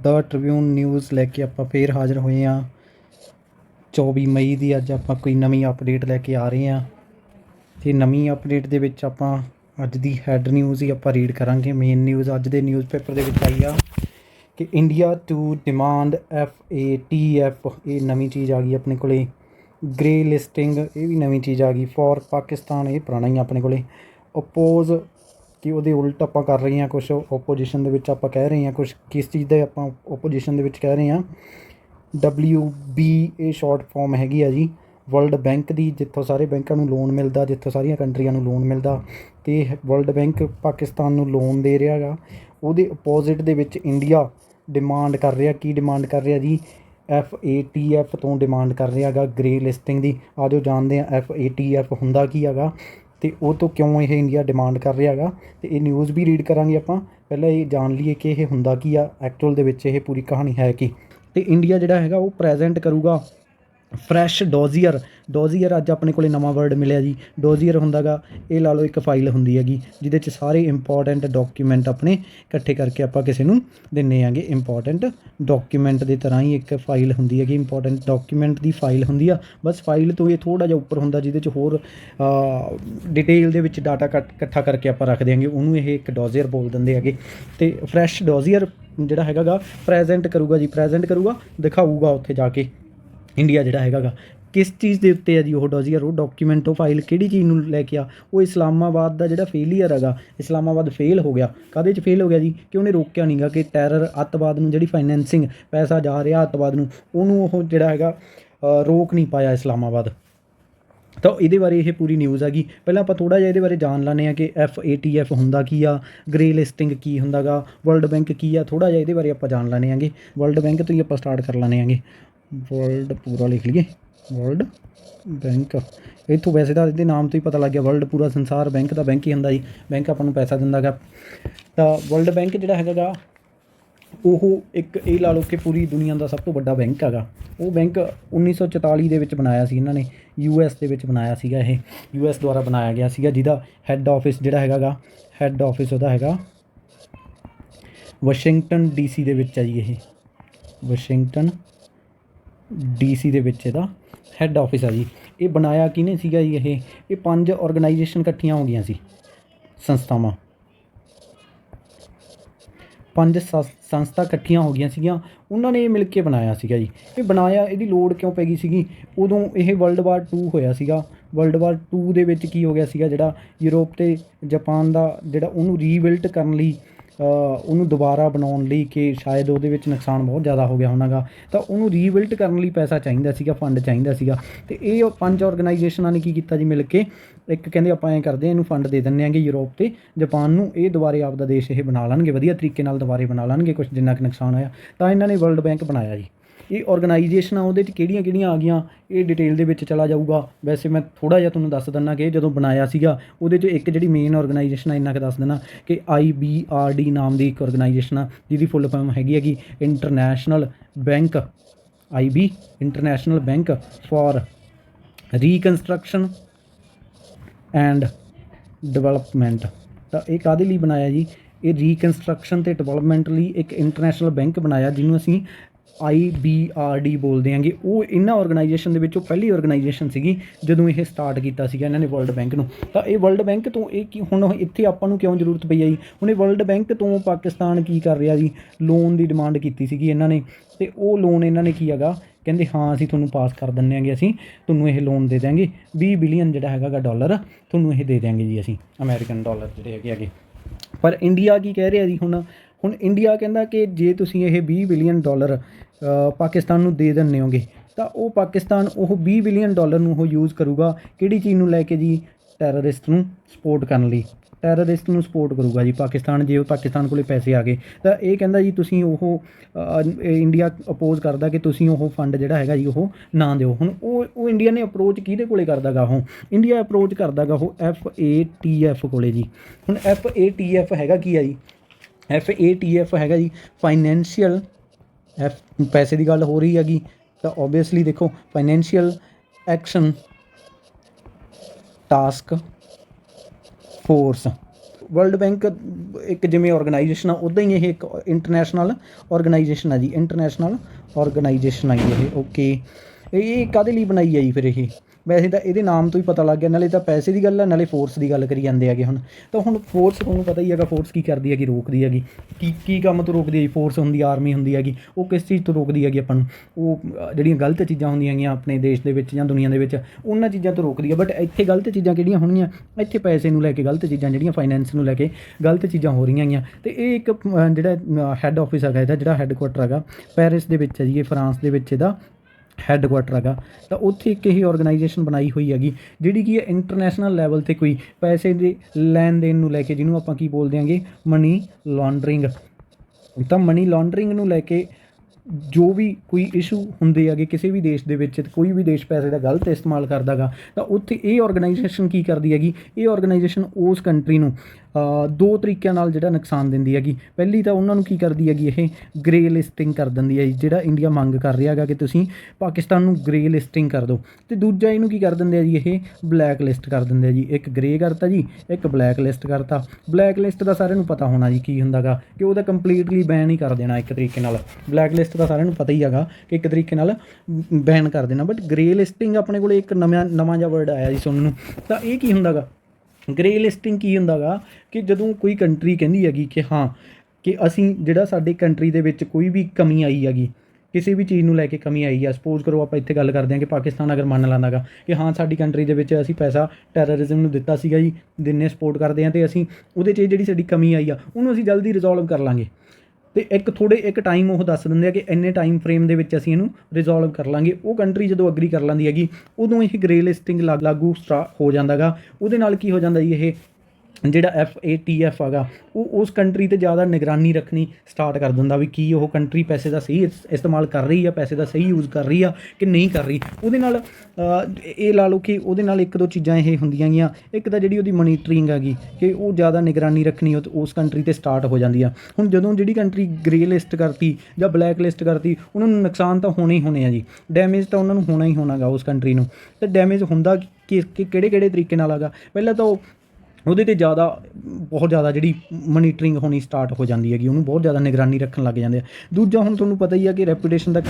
ਦਾ Tribune news ਲੈ ਕੇ ਆਪਾਂ ਫੇਰ ਹਾਜ਼ਰ ਹੋਏ ਹਾਂ। 24 ਮਈ ਦੀ ਅੱਜ ਆਪਾਂ ਕੋਈ ਨਵੀਂ ਅਪਡੇਟ ਲੈ ਕੇ ਆ ਰਹੇ ਹਾਂ। ਤੇ ਨਵੀਂ ਅਪਡੇਟ ਦੇ ਵਿੱਚ ਆਪਾਂ ਅੱਜ ਦੀ ਹੈੱਡ ਨਿਊਜ਼ ਹੀ ਆਪਾਂ ਰੀਡ ਕਰਾਂਗੇ। ਮੇਨ ਨਿਊਜ਼ ਅੱਜ ਦੇ ਨਿਊਜ਼ਪੇਪਰ ਦੇ ਵਿੱਚ ਆਈ ਆ ਕਿ India to demand F A T F ਇਹ ਨਵੀਂ ਚੀਜ਼ ਆ ਗਈ ਆਪਣੇ ਕੋਲੇ। ਗ੍ਰੇ ਲਿਸਟਿੰਗ ਇਹ ਵੀ ਨਵੀਂ ਚੀਜ਼ ਆ ਗਈ। ਫॉर ਪਾਕਿਸਤਾਨ, ਇਹ ਪੁਰਾਣਾ ਹੀ ਆਪਣੇ ਕੋਲੇ। ਅਪੋਜ਼ ਕਿ ਉਹਦੇ ਉਲਟ ਆਪਾਂ ਕਰ ਰਹੇ ਹਾਂ ਕੁਝ ਆਪੋਜੀਸ਼ਨ ਦੇ ਵਿੱਚ ਆਪਾਂ ਕਹਿ ਰਹੇ ਹਾਂ ਕੁਝ ਕਿਸ ਚੀਜ਼ ਦੇ ਆਪਾਂ ਆਪੋਜੀਸ਼ਨ ਦੇ ਵਿੱਚ ਕਹਿ ਰਹੇ ਹਾਂ। ਡਬਲਯੂ ਬੀ ਇਹ ਸ਼ਾਰਟ ਫਾਰਮ ਹੈਗੀ ਆ ਜੀ। ਵਰਲਡ ਬੈਂਕ ਦੀ ਜਿੱਥੋਂ ਸਾਰੇ ਬੈਂਕਾਂ ਨੂੰ ਲੋਨ ਮਿਲਦਾ, ਜਿੱਥੋਂ ਸਾਰੀਆਂ ਕੰਟਰੀਆਂ ਨੂੰ ਲੋਨ ਮਿਲਦਾ, ਤੇ ਵਰਲਡ ਬੈਂਕ ਪਾਕਿਸਤਾਨ ਨੂੰ ਲੋਨ ਦੇ ਰਿਹਾ ਹੈਗਾ ਉਹਦੇ ਆਪੋਜ਼ਿਟ ਦੇ ਵਿੱਚ ਇੰਡੀਆ ਡਿਮਾਂਡ ਕਰ ਰਿਹਾ, ਕੀ ਡਿਮਾਂਡ ਕਰ ਰਿਹਾ ਜੀ? ਐਫ ਏ ਟੀ ਐਫ ਤੋਂ ਡਿਮਾਂਡ ਕਰ ਰਿਹਾ ਹੈਗਾ ਗ੍ਰੇ ਲਿਸਟਿੰਗ ਦੀ। ਆਜੋ ਜਾਣਦੇ ਆ ਐਫ ਏ ਟੀ ਐਫ ਹੁੰਦਾ ਕੀ ਹੈਗਾ। ਅਤੇ ਉਹ ਤੋਂ ਕਿਉਂ ਇਹ ਇੰਡੀਆ ਡਿਮਾਂਡ ਕਰ ਰਿਹਾ ਹੈਗਾ? ਅਤੇ ਇਹ ਨਿਊਜ਼ ਵੀ ਰੀਡ ਕਰਾਂਗੇ ਆਪਾਂ। ਪਹਿਲਾਂ ਇਹ ਜਾਣ ਲਈਏ ਕਿ ਇਹ ਹੁੰਦਾ ਕੀ ਆ ਐਕਚੁਅਲ ਦੇ ਵਿੱਚ ਇਹ ਪੂਰੀ ਕਹਾਣੀ ਹੈ ਕੀ। ਅਤੇ ਇੰਡੀਆ ਜਿਹੜਾ ਹੈਗਾ, ਉਹ ਪ੍ਰੈਜ਼ੈਂਟ ਕਰੂਗਾ ਫਰੈਸ਼ ਡੋਜ਼ੀਅਰ ਡੋਜ਼ੀਅਰ ਅੱਜ ਆਪਣੇ ਕੋਲੇ ਨਵਾਂ ਵਰਡ ਮਿਲਿਆ ਜੀ। ਡੋਜ਼ੀਅਰ ਹੁੰਦਾਗਾ, ਇਹ ਲਾ ਲਓ ਇੱਕ ਫਾਈਲ ਹੁੰਦੀ ਹੈਗੀ, ਜਿਹਦੇ ਚ ਸਾਰੇ ਇੰਪੋਰਟੈਂਟ ਡਾਕੂਮੈਂਟ ਆਪਣੇ ਇਕੱਠੇ ਕਰਕੇ ਆਪਾਂ ਕਿਸੇ ਨੂੰ ਦਿੰਨੇ ਆਂਗੇ ਇੰਪੋਰਟੈਂਟ ਡਾਕੂਮੈਂਟ ਦੇ ਤਰ੍ਹਾਂ ਹੀ ਇੱਕ ਫਾਈਲ ਹੁੰਦੀ ਹੈਗੀ। ਇੰਪੋਰਟੈਂਟ ਡਾਕੂਮੈਂਟ ਦੀ ਫਾਈਲ ਹੁੰਦੀ ਆ। ਬਸ ਫਾਈਲ ਤੋਂ ਇਹ ਥੋੜਾ ਜਿਹਾ ਉੱਪਰ ਹੁੰਦਾ, ਜਿਹਦੇ ਚ ਹੋਰ ਡਿਟੇਲ ਦੇ ਵਿੱਚ ਡਾਟਾ ਇਕੱਠਾ ਕਰਕੇ ਆਪਾਂ ਰੱਖ ਦਿਆਂਗੇ ਉਹਨੂੰ ਇਹ ਇੱਕ ਡੋਜ਼ੀਅਰ ਬੋਲ ਦਿੰਦੇ ਹੈਗੇ। ਤੇ ਫਰੈਸ਼ ਡੋਜ਼ੀਅਰ ਜਿਹੜਾ ਹੈਗਾਗਾ ਪ੍ਰੈਜ਼ੈਂਟ ਕਰੂਗਾ ਜੀ। ਪ੍ਰੈਜ਼ੈਂਟ ਕਰੂਗਾ, ਦਿਖਾਊਗਾ ਉੱਥੇ ਜਾ ਕੇ। ਇੰਡੀਆ ਜਿਹੜਾ ਹੈਗਾਗਾ। ਕਿਸ ਚੀਜ਼ ਦੇ ਉੱਤੇ ਹੈ ਜੀ ਉਹ ਡੋਜ਼ੀਅਰ ਉਹ ਡਾਕੂਮੈਂਟ ਉਹ ਫਾਈਲ ਕਿਹੜੀ ਚੀਜ਼ ਨੂੰ ਲੈ ਕੇ ਆ? ਉਹ ਇਸਲਾਮਾਬਾਦ ਦਾ ਜਿਹੜਾ ਫੇਲੀਅਰ ਹੈਗਾ, ਇਸਲਾਮਾਬਾਦ ਫੇਲ ਹੋ ਗਿਆ। ਕਾਦੇ 'ਚ ਫੇਲ ਹੋ ਗਿਆ ਜੀ? ਕਿ ਉਹਨੇ ਰੋਕਿਆ ਨਹੀਂਗਾ ਕਿ ਟੈਰਰ ਅੱਤਵਾਦ ਨੂੰ, ਜਿਹੜੀ ਫਾਈਨੈਂਸਿੰਗ ਪੈਸਾ ਜਾ ਰਿਹਾ ਅੱਤਵਾਦ ਨੂੰ, ਉਹਨੂੰ ਉਹ ਜਿਹੜਾ ਹੈਗਾ ਰੋਕ ਨਹੀਂ ਪਾਇਆ ਇਸਲਾਮਾਬਾਦ। ਤਾਂ ਇਹਦੇ ਬਾਰੇ ਇਹ ਪੂਰੀ ਨਿਊਜ਼ ਹੈਗੀ। ਪਹਿਲਾਂ ਆਪਾਂ ਥੋੜਾ ਜਿਹਾ ਇਹਦੇ ਬਾਰੇ ਜਾਣ ਲੈਂਦੇ ਆ ਕਿ ਐਫ ਏ ਟੀ ਐਫ ਹੁੰਦਾ ਕੀ ਆ ਗ੍ਰੇ ਲਿਸਟਿੰਗ ਕੀ ਹੁੰਦਾਗਾ ਵਰਲਡ ਬੈਂਕ ਕੀ ਆ ਥੋੜਾ ਜਿਹਾ ਇਹਦੇ ਬਾਰੇ ਆਪਾਂ ਜਾਣ ਲੈਂਦੇ ਆਂਗੇ ਵਰਲਡ ਬੈਂਕ ਤੋਂ ਹੀ ਆਪਾਂ ਸਟਾਰਟ ਕਰ ਲੈਂਦੇ ਆਂਗੇ ਵਰਲਡ ਪੂਰਾ ਲਿਖ ਲਈਏ, ਵਰਲਡ ਬੈਂਕ। ਇੱਥੋਂ ਵੈਸੇ ਤਾਂ ਇਹਦੇ ਨਾਮ ਤੋਂ ਹੀ ਪਤਾ ਲੱਗ ਗਿਆ, ਵਰਲਡ ਪੂਰਾ ਸੰਸਾਰ ਬੈਂਕ ਦਾ ਬੈਂਕ ਹੀ ਹੁੰਦਾ ਜੀ, ਬੈਂਕ ਆਪਾਂ ਨੂੰ ਪੈਸਾ ਦਿੰਦਾਗਾ ਤਾਂ ਵਰਲਡ ਬੈਂਕ ਜਿਹੜਾ ਹੈਗਾਗਾ ਉਹ ਇੱਕ ਇਹ ਲਾ ਲਓ ਕਿ ਪੂਰੀ ਦੁਨੀਆ ਦਾ ਸਭ ਤੋਂ ਵੱਡਾ ਬੈਂਕ ਹੈਗਾ। ਉਹ ਬੈਂਕ 1944 ਦੇ ਵਿੱਚ ਬਣਾਇਆ ਸੀ ਇਹਨਾਂ ਨੇ, ਯੂ ਐਸ ਦੇ ਵਿੱਚ ਬਣਾਇਆ ਸੀਗਾ ਇਹ, ਯੂ ਐਸ ਦੁਆਰਾ ਬਣਾਇਆ ਗਿਆ ਸੀਗਾ, ਜਿਹਦਾ ਹੈੱਡ ਆਫਿਸ ਜਿਹੜਾ ਹੈਗਾਗਾ ਹੈੱਡ ਆਫਿਸ ਉਹਦਾ ਹੈਗਾ ਵਾਸ਼ਿੰਗਟਨ ਡੀਸੀ ਦੇ ਵਿੱਚ ਹੈ ਜੀ ਇਹ। ਵਾਸ਼ਿੰਗਟਨ ਡੀਸੀ ਦੇ ਵਿੱਚ ਇਹਦਾ ਹੈੱਡ ਆਫਿਸ ਆ ਜੀ। ਇਹ ਬਣਾਇਆ ਕਿਹਨੇ ਸੀਗਾ ਜੀ ਇਹ? ਇਹ ਪੰਜ ਆਰਗੇਨਾਈਜੇਸ਼ਨ ਇਕੱਠੀਆਂ ਹੋ ਗਈਆਂ ਸੀ, ਸੰਸਥਾਵਾਂ। ਪੰਜ ਸੰ- ਸੰਸਥਾ ਇਕੱਠੀਆਂ ਹੋ ਗਈਆਂ ਸੀਗੀਆਂ। ਉਹਨਾਂ ਨੇ ਇਹ ਮਿਲ ਕੇ ਬਣਾਇਆ ਸੀਗਾ ਜੀ। ਇਹ ਬਣਾਇਆ, ਇਹਦੀ ਲੋੜ ਕਿਉਂ ਪੈ ਗਈ ਸੀਗੀ? ਉਦੋਂ ਇਹ ਵਰਲਡ ਵਾਰ 2 ਹੋਇਆ ਸੀਗਾ। ਵਰਲਡ ਵਾਰ 2 ਦੇ ਵਿੱਚ ਕੀ ਹੋ ਗਿਆ ਸੀਗਾ ਜਿਹੜਾ ਯੂਰਪ ਤੇ ਜਾਪਾਨ ਦਾ ਜਿਹੜਾ ਉਹਨੂੰ ਰੀਬਿਲਟ ਕਰਨ ਲਈ ਉਹਨੂੰ ਦੁਬਾਰਾ ਬਣਾਉਣ ਲਈ ਕਿ ਸ਼ਾਇਦ ਉਹਦੇ ਵਿੱਚ ਨੁਕਸਾਨ ਬਹੁਤ ਜ਼ਿਆਦਾ ਹੋ ਗਿਆ ਹੋਣਾਗਾ, ਤਾਂ ਉਹਨੂੰ ਰੀਬਿਲਟ ਕਰਨ ਲਈ ਪੈਸਾ ਚਾਹੀਦਾ ਸੀਗਾ ਫੰਡ ਚਾਹੀਦਾ ਸੀਗਾ। ਤੇ ਇਹ ਪੰਜ ਆਰਗੇਨਾਈਜੇਸ਼ਨਾਂ ਨੇ ਕੀ ਕੀਤਾ ਜੀ ਮਿਲ ਕੇ? ਇੱਕ ਕਹਿੰਦੇ ਆਪਾਂ ਐਂ ਕਰਦੇ ਹਾਂ, ਇਹਨੂੰ ਫੰਡ ਦੇ ਦਿੰਦੇ ਆਂਗੇ ਯੂਰਪ ਤੇ। ਜਾਪਾਨ ਨੂੰ ਇਹ ਦੁਬਾਰੇ ਆਪਦਾ ਦੇਸ਼ ਇਹ ਬਣਾ ਲੈਣਗੇ, ਵਧੀਆ ਤਰੀਕੇ ਨਾਲ ਦੁਬਾਰੇ ਬਣਾ ਲੈਣਗੇ ਕੁਝ ਜਿੰਨਾ ਕੁ ਨੁਕਸਾਨ ਹੋਇਆ। ਤਾਂ ਇਹਨਾਂ ਨੇ ਵਰਲਡ ਬੈਂਕ ਬਣਾਇਆ ਜੀ। ਇਹ ਆਰਗੇਨਾਈਜੇਸ਼ਨਾਂ ਉਹਦੇ 'ਚ ਕਿਹੜੀਆਂ ਕਿਹੜੀਆਂ ਆ ਗਈਆਂ, ਇਹ ਡਿਟੇਲ ਦੇ ਵਿੱਚ ਚਲਾ ਜਾਊਗਾ। ਵੈਸੇ ਮੈਂ ਥੋੜਾ ਜਿਹਾ ਤੁਹਾਨੂੰ ਦੱਸ ਦਿੰਦਾ ਕਿ ਜਦੋਂ ਬਣਾਇਆ ਸੀਗਾ, ਉਹਦੇ 'ਚ ਇੱਕ ਜਿਹੜੀ ਮੇਨ ਆਰਗੇਨਾਈਜੇਸ਼ਨ ਆ, ਇੰਨਾ ਕੁ ਦੱਸ ਦਿੰਦਾ ਕਿ ਆਈ ਬੀ ਆਰ ਡੀ ਨਾਮ ਦੀ ਇੱਕ ਆਰਗੇਨਾਈਜੇਸ਼ਨ ਆ, ਜਿਹਦੀ ਫੁੱਲ ਫਾਰਮ ਹੈਗੀ ਹੈਗੀ international bank I B international bank for reconstruction and development ਤਾਂ ਇਹ ਕਾਦੇ ਲਈ ਬਣਾਇਆ ਜੀ? ਇਹ ਰੀਕਨਸਟਰਕਸ਼ਨ ਤੇ ਡਿਵੈਲਪਮੈਂਟ ਲਈ ਇੱਕ ਇੰਟਰਨੈਸ਼ਨਲ ਬੈਂਕ ਬਣਾਇਆ, ਜਿਹਨੂੰ ਅਸੀਂ ਆਈ ਬੀ ਆਰ ਡੀ ਬੋਲਦੇ ਆਂਗੇ ਉਹ ਇਹਨਾਂ ਆਰਗੇਨਾਈਜੇਸ਼ਨ ਦੇ ਵਿੱਚੋਂ ਪਹਿਲੀ ਆਰਗੇਨਾਈਜੇਸ਼ਨ ਸੀਗੀ, ਜਦੋਂ ਇਹ ਸਟਾਰਟ ਕੀਤਾ ਸੀਗਾ ਇਹਨਾਂ ਨੇ ਵਰਲਡ ਬੈਂਕ ਨੂੰ। ਤਾਂ ਇਹ ਵਰਲਡ ਬੈਂਕ ਤੋਂ ਇਹ ਕੀ ਹੁਣ ਇੱਥੇ ਆਪਾਂ ਨੂੰ ਕਿਉਂ ਜ਼ਰੂਰਤ ਪਈ ਆ ਜੀ? ਹੁਣ ਇਹ ਵਰਲਡ ਬੈਂਕ ਤੋਂ ਪਾਕਿਸਤਾਨ ਕੀ ਕਰ ਰਿਹਾ ਜੀ? ਲੋਨ ਦੀ ਡਿਮਾਂਡ ਕੀਤੀ ਸੀਗੀ ਇਹਨਾਂ ਨੇ। ਤੇ ਉਹ ਲੋਨ ਇਹਨਾਂ ਨੇ ਕੀ ਹੈਗਾ? ਕਹਿੰਦੇ, ਹਾਂ, ਅਸੀਂ ਤੁਹਾਨੂੰ ਪਾਸ ਕਰ ਦਿੰਨੇ ਆਂਗੇ ਅਸੀਂ। ਤੁਹਾਨੂੰ ਇਹ ਲੋਨ ਦੇ ਦਿਆਂਗੇ। 20 ਬਿਲੀਅਨ ਜਿਹੜਾ ਹੈਗਾਗਾ ਡਾਲਰ ਤੁਹਾਨੂੰ ਇਹ ਦੇ ਦਿਆਂਗੇ ਜੀ ਅਸੀਂ ਅਮਰੀਕਨ ਡਾਲਰ ਜਿਹੜੇ ਹੈਗੇ ਹੈਗੇ। ਪਰ ਇੰਡੀਆ ਕੀ ਕਹਿ ਰਿਹਾ ਜੀ ਹੁਣ? ਹੁਣ ਇੰਡੀਆ ਕਹਿੰਦਾ ਕਿ ਜੇ ਤੁਸੀਂ ਇਹ 20 ਬਿਲੀਅਨ ਡਾਲਰ ਪਾਕਿਸਤਾਨ ਨੂੰ ਦੇ ਦਿੰਦੇ ਹੋਗੇ, ਤਾਂ ਉਹ ਪਾਕਿਸਤਾਨ ਉਹ 20 ਬਿਲੀਅਨ ਡਾਲਰ ਨੂੰ ਉਹ ਯੂਜ਼ ਕਰੂਗਾ ਕਿਹੜੀ ਚੀਜ਼ ਨੂੰ ਲੈ ਕੇ ਜੀ? ਟੈਰਰਿਸਟ ਨੂੰ ਸਪੋਰਟ ਕਰਨ ਲਈ। ਟੈਰਰਿਸਟ ਨੂੰ ਸਪੋਰਟ ਕਰੂਗਾ ਜੀ ਪਾਕਿਸਤਾਨ, ਜੇ ਉਹ ਪਾਕਿਸਤਾਨ ਕੋਲੇ ਪੈਸੇ ਆ ਗਏ। ਤਾਂ ਇਹ ਕਹਿੰਦਾ ਜੀ ਤੁਸੀਂ ਉਹ ਇੰਡੀਆ ਅਪੋਜ਼ ਕਰਦਾ ਕਿ ਤੁਸੀਂ ਉਹ ਫੰਡ ਜਿਹੜਾ ਹੈਗਾ ਜੀ ਉਹ ਨਾ ਦਿਓ। ਹੁਣ ਉਹ ਉਹ ਇੰਡੀਆ ਨੇ ਅਪਰੋਚ ਕਿਹਦੇ ਕੋਲੇ ਕਰਦਾਗਾ ਉਹ? ਇੰਡੀਆ ਅਪਰੋਚ ਕਰਦਾਗਾ ਉਹ ਐਫ ਏ ਟੀ ਐਫ ਕੋਲੇ ਜੀ। ਹੁਣ ਐਫ ਏ ਟੀ ਐਫ ਹੈਗਾ ਕੀ ਆ ਜੀ? ਐਫ ਏ ਟੀ ਐਫ ਹੈਗਾ ਜੀ ਫਾਈਨੈਂਸ਼ੀਅਲ ਐਫ ਪੈਸੇ ਦੀ ਗੱਲ ਹੋ ਰਹੀ ਹੈਗੀ, ਤਾਂ ਓਬਵੀਅਸਲੀ ਦੇਖੋ financial action task force world bank ਇੱਕ ਜਿਵੇਂ ਆਰਗੇਨਾਈਜੇਸ਼ਨ ਆ ਉਦਾਂ ਹੀ ਇਹ ਇੱਕ ਇੰਟਰਨੈਸ਼ਨਲ ਆਰਗੇਨਾਈਜੇਸ਼ਨ ਆ ਜੀ ਇੰਟਰਨੈਸ਼ਨਲ ਆਰਗੇਨਾਈਜੇਸ਼ਨ ਆ ਜੀ ਇਹ ਓਕੇ ਇਹ ਕਾਦੇ ਲਈ ਬਣਾਈ ਆ ਜੀ ਫਿਰ ਇਹ? ਵੈਸੇ ਤਾਂ ਇਹਦੇ ਨਾਮ ਤੋਂ ਹੀ ਪਤਾ ਲੱਗ ਗਿਆ, ਨਾਲੇ ਤਾਂ ਪੈਸੇ ਦੀ ਗੱਲ ਆ, ਨਾਲੇ ਫੋਰਸ ਦੀ ਗੱਲ ਕਰੀ ਜਾਂਦੇ ਹੈਗੇ ਹੁਣ। ਤਾਂ ਹੁਣ ਫੋਰਸ ਤੁਹਾਨੂੰ ਪਤਾ ਹੀ ਹੈਗਾ ਫੋਰਸ ਕੀ ਕਰਦੀ ਹੈਗੀ, ਰੋਕਦੀ ਹੈਗੀ। ਕੀ ਕੀ ਕੰਮ ਤੋਂ ਰੋਕਦੀ ਹੈ ਫੋਰਸ ਹੁੰਦੀ ਆਰਮੀ ਹੁੰਦੀ ਹੈਗੀ, ਉਹ ਕਿਸ ਚੀਜ਼ ਤੋਂ ਰੋਕਦੀ ਹੈਗੀ ਆਪਾਂ ਨੂੰ? ਉਹ ਜਿਹੜੀਆਂ ਗਲਤ ਚੀਜ਼ਾਂ ਹੁੰਦੀਆਂ ਹੈਗੀਆਂ ਆਪਣੇ ਦੇਸ਼ ਦੇ ਵਿੱਚ ਜਾਂ ਦੁਨੀਆ ਦੇ ਵਿੱਚ, ਉਹਨਾਂ ਚੀਜ਼ਾਂ ਤੋਂ ਰੋਕਦੀ ਹੈ। ਬਟ ਇੱਥੇ ਗਲਤ ਚੀਜ਼ਾਂ ਕਿਹੜੀਆਂ ਹੋਣਗੀਆਂ? ਇੱਥੇ ਪੈਸੇ ਨੂੰ ਲੈ ਕੇ ਗਲਤ ਚੀਜ਼ਾਂ ਜਿਹੜੀਆਂ ਫਾਈਨੈਂਸ ਨੂੰ ਲੈ ਕੇ ਗਲਤ ਚੀਜ਼ਾਂ ਹੋ ਰਹੀਆਂ ਹੈਗੀਆਂ। ਤੇ ਇਹ ਇੱਕ ਜਿਹੜਾ ਹੈੱਡ ਆਫਿਸ ਹੈਗਾ, ਇਹਦਾ ਜਿਹੜਾ ਹੈੱਡਕੁਆਟਰ ਹੈਗਾ ਪੈਰਿਸ ਦੇ ਵਿੱਚ ਹੈ ਜੀ, ਇਹ ਫਰਾਂਸ ਦੇ ਵਿੱਚ ਇਹਦਾ। ਹੈੱਡਕੁਆਟਰ ਹੈਗਾ, ਤਾਂ ਉੱਥੇ ਇੱਕ ਇਹ ਆਰਗੇਨਾਈਜੇਸ਼ਨ ਬਣਾਈ ਹੋਈ ਹੈਗੀ, ਜਿਹੜੀ ਕਿ ਇੰਟਰਨੈਸ਼ਨਲ ਲੈਵਲ ਤੇ ਕੋਈ ਪੈਸੇ ਦੇ ਲੈਣ ਦੇਣ ਨੂੰ ਲੈ ਕੇ, ਜਿਹਨੂੰ ਆਪਾਂ ਕੀ ਬੋਲਦੇ ਆਂਗੇ ਮਨੀ ਲਾਂਡਰਿੰਗ ਤਾਂ ਮਨੀ ਲਾਂਡਰਿੰਗ ਨੂੰ ਲੈ ਕੇ ਜੋ ਵੀ ਕੋਈ ਇਸ਼ੂ ਹੁੰਦੇ ਹੈਗੇ, ਕਿਸੇ ਵੀ ਦੇਸ਼ ਦੇ ਵਿੱਚ ਕੋਈ ਵੀ ਦੇਸ਼ ਪੈਸੇ ਦਾ ਗਲਤ ਇਸਤੇਮਾਲ ਕਰਦਾਗਾ ਤਾਂ ਉੱਥੇ ਇਹ ਆਰਗੇਨਾਈਜੇਸ਼ਨ ਕੀ ਕਰਦੀ ਹੈਗੀ, ਇਹ ਆਰਗੇਨਾਈਜੇਸ਼ਨ ਉਸ ਕੰਟਰੀ ਨੂੰ ਦੋ ਤਰੀਕਿਆਂ ਨਾਲ ਜਿਹੜਾ ਨੁਕਸਾਨ ਦਿੰਦੀ ਹੈਗੀ। ਪਹਿਲੀ ਤਾਂ ਉਹਨਾਂ ਨੂੰ ਕੀ ਕਰਦੀ ਹੈਗੀ ਇਹ ਗ੍ਰੇ ਲਿਸਟਿੰਗ ਕਰ ਦਿੰਦੀ ਹੈ ਜੀ, ਜਿਹੜਾ ਇੰਡੀਆ ਮੰਗ ਕਰ ਰਿਹਾ ਹੈਗਾ ਕਿ ਤੁਸੀਂ ਪਾਕਿਸਤਾਨ ਨੂੰ ਗ੍ਰੇ ਲਿਸਟਿੰਗ ਕਰ ਦਿਓ। ਤੇ ਦੂਜਾ ਇਹਨੂੰ ਕੀ ਕਰ ਦਿੰਦੇ ਆ ਜੀ ਇਹ ਬਲੈਕ ਲਿਸਟ ਕਰ ਦਿੰਦੇ ਆ ਜੀ। ਇੱਕ ਗ੍ਰੇ ਕਰਤਾ ਜੀ ਇੱਕ ਬਲੈਕ ਲਿਸਟ ਕਰਤਾ। ਬਲੈਕ ਲਿਸਟ ਦਾ ਸਾਰਿਆਂ ਨੂੰ ਪਤਾ ਹੋਣਾ ਜੀ ਕੀ ਹੁੰਦਾਗਾ ਕਿ ਉਹਦਾ ਕੰਪਲੀਟਲੀ ਬੈਨ ਹੀ ਕਰ ਦੇਣਾ ਇੱਕ ਤਰੀਕੇ ਨਾਲ। ਬਲੈਕ ਲਿਸਟ ਦਾ ਸਾਰਿਆਂ ਨੂੰ ਪਤਾ ਹੀ ਹੈਗਾ ਕਿ ਇੱਕ ਤਰੀਕੇ ਨਾਲ ਬੈਨ ਕਰ ਦੇਣਾ। ਬਟ ਗ੍ਰੇ ਲਿਸਟਿੰਗ ਆਪਣੇ ਕੋਲ ਇੱਕ ਨਵਾਂ ਨਵਾਂ ਜਿਹਾ ਵਰਡ ਆਇਆ ਜੀ ਸੁਣਨ ਨੂੰ। ਤਾਂ ਇਹ ਕੀ ਹੁੰਦਾਗਾ? ਗ੍ਰੇ ਲਿਸਟਿੰਗ ਕੀ ਹੁੰਦਾਗਾ ਕਿ ਜਦੋਂ ਕੋਈ ਕੰਟਰੀ ਕਹਿੰਦੀ ਹੈਗੀ ਕਿ ਹਾਂ, ਕਿ ਅਸੀਂ ਜਿਹੜਾ ਸਾਡੇ ਕੰਟਰੀ ਦੇ ਵਿੱਚ ਕੋਈ ਵੀ ਕਮੀ ਆਈ ਹੈਗੀ, ਕਿਸੇ ਵੀ ਚੀਜ਼ ਨੂੰ ਲੈ ਕੇ ਕਮੀ ਆਈ ਆ ਸਪੋਜ਼ ਕਰੋ ਆਪਾਂ ਇੱਥੇ ਗੱਲ ਕਰਦੇ ਹਾਂ ਕਿ ਪਾਕਿਸਤਾਨ ਅਗਰ ਮੰਨ ਲੈਂਦਾਗਾ ਕਿ ਹਾਂ, ਸਾਡੀ ਕੰਟਰੀ ਦੇ ਵਿੱਚ ਅਸੀਂ ਪੈਸਾ ਟੈਰਰਿਜ਼ਮ ਨੂੰ ਦਿੱਤਾ ਸੀਗਾ ਜੀ, ਦਿਨੇ ਸਪੋਰਟ ਕਰਦੇ ਹਾਂ ਤੇ ਅਸੀਂ ਉਹਦੇ 'ਚ ਜਿਹੜੀ ਸਾਡੀ ਕਮੀ ਆਈ ਆ, ਉਹਨੂੰ ਅਸੀਂ ਜਲਦੀ ਰਿਜ਼ੋਲਵ ਕਰ ਲਾਂਗੇ। ਤੇ ਇੱਕ ਥੋੜੇ ਇੱਕ ਟਾਈਮ ਉਹ ਦੱਸ ਦਿੰਦੇ ਆ ਕਿ ਇੰਨੇ ਟਾਈਮ ਫਰੇਮ ਦੇ ਵਿੱਚ ਅਸੀਂ ਇਹਨੂੰ ਰਿਜ਼ੋਲਵ ਕਰ ਲਾਂਗੇ। ਉਹ ਕੰਟਰੀ ਜਦੋਂ ਅਗਰੀ ਕਰ ਲੈਂਦੀ ਹੈਗੀ, ਉਦੋਂ ਇਹ ਗ੍ਰੇ ਲਿਸਟਿੰਗ ਲਾਗੂ ਸਟਾ, ਹੋ ਜਾਂਦਾਗਾ। ਉਹਦੇ ਨਾਲ ਕੀ ਹੋ ਜਾਂਦਾ ਜੀ ਇਹ ਜਿਹੜਾ ਐਫ ਏ ਟੀ ਐਫ ਹੈਗਾ, ਉਹ ਉਸ ਕੰਟਰੀ ਤੇ ਜ਼ਿਆਦਾ ਨਿਗਰਾਨੀ ਰੱਖਣੀ ਸਟਾਰਟ ਕਰ ਦਿੰਦਾ ਵੀ ਕੀ ਉਹ ਕੰਟਰੀ ਪੈਸੇ ਦਾ ਸਹੀ ਇਸ- ਇਸਤੇਮਾਲ ਕਰ ਰਹੀ ਆ, ਪੈਸੇ ਦਾ ਸਹੀ ਯੂਜ਼ ਕਰ ਰਹੀ ਆ ਕਿ ਨਹੀਂ ਕਰ ਰਹੀ। ਉਹਦੇ ਨਾਲ ਇਹ ਲਾ ਲਓ ਕਿ ਉਹਦੇ ਨਾਲ ਇੱਕ ਦੋ ਚੀਜ਼ਾਂ ਇਹ ਹੁੰਦੀਆਂ ਗੀਆਂ। ਇੱਕ ਤਾਂ ਜਿਹੜੀ ਉਹਦੀ ਮੋਨੀਟਰਿੰਗ ਹੈਗੀ ਕਿ ਉਹ ਜ਼ਿਆਦਾ ਨਿਗਰਾਨੀ ਰੱਖਣੀ ਉਹ ਉਸ ਕੰਟਰੀ ਤੇ ਸਟਾਰਟ ਹੋ ਜਾਂਦੀ ਆ। ਹੁਣ ਜਦੋਂ ਜਿਹੜੀ ਕੰਟਰੀ ਗ੍ਰੇ ਲਿਸਟ ਕਰਤੀ ਜਾਂ ਬਲੈਕ ਲਿਸਟ ਕਰਤੀ, ਉਹਨਾਂ ਨੂੰ ਨੁਕਸਾਨ ਤਾਂ ਹੋਣੇ ਹੀ ਹੋਣੇ ਆ ਜੀ। ਡੈਮੇਜ ਤਾਂ ਉਹਨਾਂ ਨੂੰ ਹੋਣਾ ਹੀ ਹੋਣਾਗਾ ਉਸ ਕੰਟਰੀ ਨੂੰ। ਤੇ ਡੈਮੇਜ ਹੁੰਦਾ ਕਿ ਕਿਹੜੇ ਕਿਹੜੇ ਤਰੀਕੇ ਨਾਲ ਹੈਗਾ? ਪਹਿਲਾਂ ਤਾਂ ਉਹ ਉਹਦੇ ਤੇ ਜ਼ਿਆਦਾ, ਬਹੁਤ ਜ਼ਿਆਦਾ ਜਿਹੜੀ ਮੋਨੀਟਰਿੰਗ ਹੋਣੀ ਸਟਾਰਟ ਹੋ ਜਾਂਦੀ ਹੈਗੀ, ਉਹਨੂੰ ਬਹੁਤ ਜ਼ਿਆਦਾ ਨਿਗਰਾਨੀ ਰੱਖਣ ਲੱਗ ਜਾਂਦੇ ਆ। ਦੂਜਾ ਹੁਣ ਤੁਹਾਨੂੰ ਪਤਾ ਹੀ ਆ ਕਿ ਰੈਪੂਟੇਸ਼ਨ ਦਾ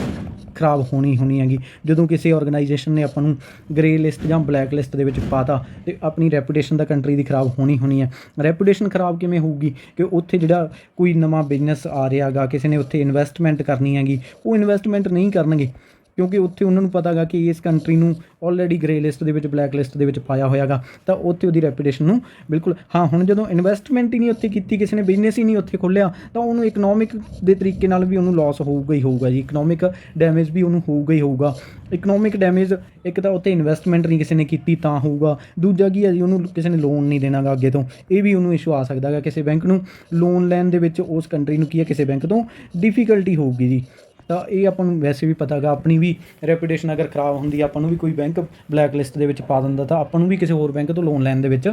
ਖਰਾਬ ਹੋਣੀ ਹੋਣੀ ਹੈਗੀ। ਜਦੋਂ ਕਿਸੇ ਆਰਗੇਨਾਈਜੇਸ਼ਨ ਨੇ ਆਪਾਂ ਨੂੰ ਗ੍ਰੇ ਲਿਸਟ ਜਾਂ ਬਲੈਕ ਲਿਸਟ ਦੇ ਵਿੱਚ ਪਾਤਾ, ਤੇ ਆਪਣੀ ਰੈਪੂਟੇਸ਼ਨ ਦਾ ਕੰਟਰੀ ਦੀ ਖਰਾਬ ਹੋਣੀ ਹੋਣੀ ਹੈ ਰੈਪੂਟੇਸ਼ਨ ਖਰਾਬ ਕਿਵੇਂ ਹੋਊਗੀ? ਕਿ ਉੱਥੇ ਜਿਹੜਾ ਕੋਈ ਨਵਾਂ ਬਿਜ਼ਨਸ ਆ ਰਿਹਾ ਹੈਗਾ, ਕਿਸੇ ਨੇ ਉੱਥੇ ਇਨਵੈਸਟਮੈਂਟ ਕਰਨੀ ਹੈਗੀ, ਉਹ ਇਨਵੈਸਟਮੈਂਟ ਨਹੀਂ ਕਰਨਗੇ। ਕਿਉਂਕਿ ਉੱਥੇ ਉਹਨਾਂ ਨੂੰ ਪਤਾਗਾ ਕਿ ਇਸ ਕੰਟਰੀ ਨੂੰ ਆਲਰੇਡੀ ਗ੍ਰੇ ਲਿਸਟ ਦੇ ਵਿੱਚ ਬਲੈਕ ਲਿਸਟ ਦੇ ਵਿੱਚ ਪਾਇਆ ਹੋਇਆਗਾ ਤਾਂ ਉੱਥੇ ਉਹਦੀ ਰੈਪੂਟੇਸ਼ਨ ਨੂੰ ਬਿਲਕੁਲ, ਹਾਂ, ਹੁਣ ਜਦੋਂ ਇਨਵੈਸਟਮੈਂਟ ਹੀ ਨਹੀਂ ਉੱਥੇ ਕੀਤੀ, ਕਿਸੇ ਨੇ ਬਿਜ਼ਨਸ ਹੀ ਨਹੀਂ ਉੱਥੇ ਖੋਲ੍ਹਿਆ, ਤਾਂ ਉਹਨੂੰ ਇਕਨੋਮਿਕ ਦੇ ਤਰੀਕੇ ਨਾਲ ਵੀ ਉਹਨੂੰ ਲਾਸ ਹੋਊਗਾ ਹੀ ਹੋਊਗਾ ਜੀ ਇਕਨੋਮਿਕ ਡੈਮੇਜ ਵੀ ਉਹਨੂੰ ਹੋਊਗਾ ਹੀ ਹੋਊਗਾ। ਇਕਨੋਮਿਕ ਡੈਮੇਜ ਇੱਕ ਤਾਂ ਉੱਥੇ ਇਨਵੈਸਟਮੈਂਟ ਨਹੀਂ ਕਿਸੇ ਨੇ ਕੀਤੀ, ਤਾਂ ਹੋਊਗਾ। ਦੂਜਾ ਕੀ ਹੈ ਜੀ, ਉਹਨੂੰ ਕਿਸੇ ਨੇ ਲੋਨ ਨਹੀਂ ਦੇਣਾਗਾ ਅੱਗੇ ਤੋਂ, ਇਹ ਵੀ ਉਹਨੂੰ ਇਸ਼ੂ ਆ ਸਕਦਾ ਹੈਗਾ ਕਿਸੇ ਬੈਂਕ ਨੂੰ। ਲੋਨ ਲੈਣ ਦੇ ਵਿੱਚ ਉਸ ਕੰਟਰੀ ਨੂੰ ਕੀ ਹੈ, ਕਿਸੇ ਬੈਂਕ ਤੋਂ ਡਿਫਿਕਲਟੀ ਹੋਊਗੀ ਜੀ। ਤਾਂ ਇਹ ਆਪਾਂ ਨੂੰ ਵੈਸੇ ਵੀ ਪਤਾ ਹੈਗਾ ਆਪਣੀ ਵੀ ਰੈਪੂਟੇਸ਼ਨ ਅਗਰ ਖਰਾਬ ਹੁੰਦੀ ਆਪਾਂ ਨੂੰ ਵੀ ਕੋਈ ਬੈਂਕ ਬਲੈਕ ਲਿਸਟ ਦੇ ਵਿੱਚ ਪਾ ਦਿੰਦਾ ਤਾਂ ਆਪਾਂ ਨੂੰ ਵੀ ਕਿਸੇ ਹੋਰ ਬੈਂਕ ਤੋਂ ਲੋਨ ਲੈਣ ਦੇ ਵਿੱਚ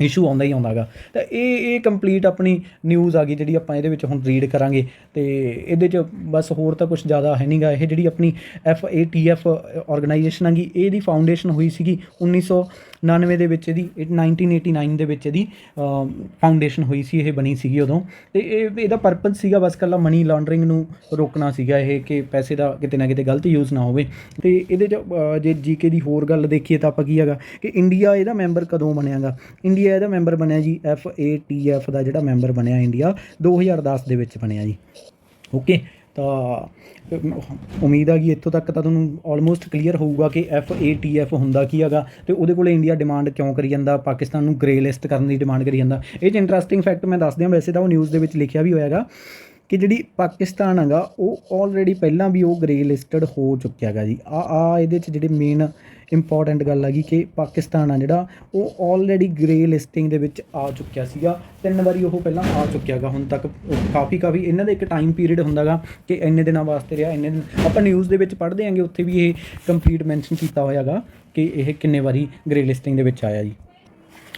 ਇਸ਼ੂ ਆਉਂਦਾ ਹੀ ਆਉਂਦਾਗਾ ਤਾਂ ਇਹ ਇਹ ਕੰਪਲੀਟ ਆਪਣੀ ਨਿਊਜ਼ ਆ ਗਈ ਜਿਹੜੀ ਆਪਾਂ ਇਹਦੇ ਵਿੱਚ ਹੁਣ ਰੀਡ ਕਰਾਂਗੇ ਤੇ ਇਹਦੇ 'ਚ ਬਸ ਹੋਰ ਤਾਂ ਕੁਝ ਜ਼ਿਆਦਾ ਹੈ ਨਹੀਂਗਾ ਇਹ ਜਿਹੜੀ ਆਪਣੀ F A T F organisation ਹੈਗੀ ਇਹਦੀ ਫਾਊਂਡੇਸ਼ਨ ਹੋਈ ਸੀਗੀ 1999 ਦੇ ਵਿੱਚ ਇਹਦੀ ਇਹ 1989 ਦੇ ਵਿੱਚ ਇਹਦੀ ਫਾਊਂਡੇਸ਼ਨ ਹੋਈ ਸੀ ਇਹ ਬਣੀ ਸੀਗੀ ਉਦੋਂ। ਤੇ ਇਹ ਇਹਦਾ ਪਰਪਸ ਸੀਗਾ ਬਸ ਕੱਲਾ ਮਨੀ ਲਾਂਡਰਿੰਗ ਨੂੰ ਰੋਕਣਾ ਸੀਗਾ ਇਹ ਕਿ ਪੈਸੇ ਦਾ ਕਿਤੇ ਨਾ ਕਿਤੇ ਗਲਤ ਯੂਜ਼ ਨਾ ਹੋਵੇ। ਤੇ ਇਹਦੇ 'ਚ ਅ, ਜੇ ਜੀਕੇ ਦੀ ਹੋਰ ਗੱਲ ਦੇਖੀਏ ਤਾਂ ਆਪਾਂ ਕੀ ਹੈਗਾ ਕਿ ਇੰਡੀਆ ਇਹਦਾ ਮੈਂਬਰ ਕਦੋਂ ਬਣਿਆਗਾ? ਇੰਡੀਆ ਇਹਦਾ ਮੈਂਬਰ ਬਣਿਆ ਜੀ ਐਫ ਏ ਟੀ ਐਫ ਦਾ ਜਿਹੜਾ ਮੈਂਬਰ ਬਣਿਆ ਇੰਡੀਆ 2010 ਦੇ ਵਿੱਚ ਬਣਿਆ ਜੀ। ਓਕੇ ਤਾਂ ਉਮੀਦ ਆ ਕਿ ਇੱਥੋਂ ਤੱਕ ਤਾਂ ਤੁਹਾਨੂੰ ਆਲਮੋਸਟ ਕਲੀਅਰ ਹੋਊਗਾ ਕਿ ਐਫ ਏ ਟੀ ਐਫ ਹੁੰਦਾ ਕੀ ਹੈਗਾ ਤੇ ਉਹਦੇ ਕੋਲੇ ਇੰਡੀਆ ਡਿਮਾਂਡ ਕਿਉਂ ਕਰੀ ਜਾਂਦਾ, ਪਾਕਿਸਤਾਨ ਨੂੰ ਗ੍ਰੇ ਲਿਸਟ ਕਰਨ ਦੀ ਡਿਮਾਂਡ ਕਰੀ ਜਾਂਦਾ। ਇਹ 'ਚ ਇੰਟਰਸਟਿੰਗ ਫੈਕਟ ਮੈਂ ਦੱਸ ਦਿਆਂ, ਵੈਸੇ ਤਾਂ ਉਹ ਨਿਊਜ਼ ਦੇ ਵਿੱਚ ਲਿਖਿਆ ਵੀ ਹੋਇਆਗਾ ਕਿ ਜਿਹੜੀ ਪਾਕਿਸਤਾਨ ਹੈਗਾ, ਉਹ ਆਲਰੇਡੀ ਪਹਿਲਾਂ ਵੀ ਉਹ ਗ੍ਰੇ ਲਿਸਟਡ ਹੋ ਚੁੱਕਿਆ ਹੈਗਾ ਜੀ। ਆ ਆ ਇਹਦੇ 'ਚ ਜਿਹੜੇ ਮੇਨ ਇੰਪੋਰਟੈਂਟ ਗੱਲ ਆ ਹੈਗੀ ਕਿ ਪਾਕਿਸਤਾਨ ਆ ਜਿਹੜਾ, ਉਹ ਆਲਰੇਡੀ ਗ੍ਰੇ ਲਿਸਟਿੰਗ ਦੇ ਵਿੱਚ ਆ ਚੁੱਕਿਆ ਸੀਗਾ। ਤਿੰਨ ਵਾਰੀ ਉਹ ਪਹਿਲਾਂ ਆ ਚੁੱਕਿਆ ਹੈਗਾ ਹੁਣ ਤੱਕ ਕਾਫੀ ਕਾਫੀ ਇਹਨਾਂ ਦਾ ਇੱਕ ਟਾਈਮ ਪੀਰੀਅਡ ਹੁੰਦਾਗਾ ਕਿ ਇੰਨੇ ਦਿਨਾਂ ਵਾਸਤੇ ਰਿਹਾ, ਇੰਨੇ ਦਿਨ ਆਪਾਂ ਨਿਊਜ਼ ਦੇ ਵਿੱਚ ਪੜ੍ਹਦੇ ਆਂਗੇ, ਉੱਥੇ ਵੀ ਇਹ ਕੰਪਲੀਟ ਮੈਂਸ਼ਨ ਕੀਤਾ ਹੋਇਆਗਾ ਕਿ ਇਹ ਕਿੰਨੇ ਵਾਰੀ ਗ੍ਰੇ ਲਿਸਟਿੰਗ ਦੇ ਵਿੱਚ ਆਇਆ ਜੀ।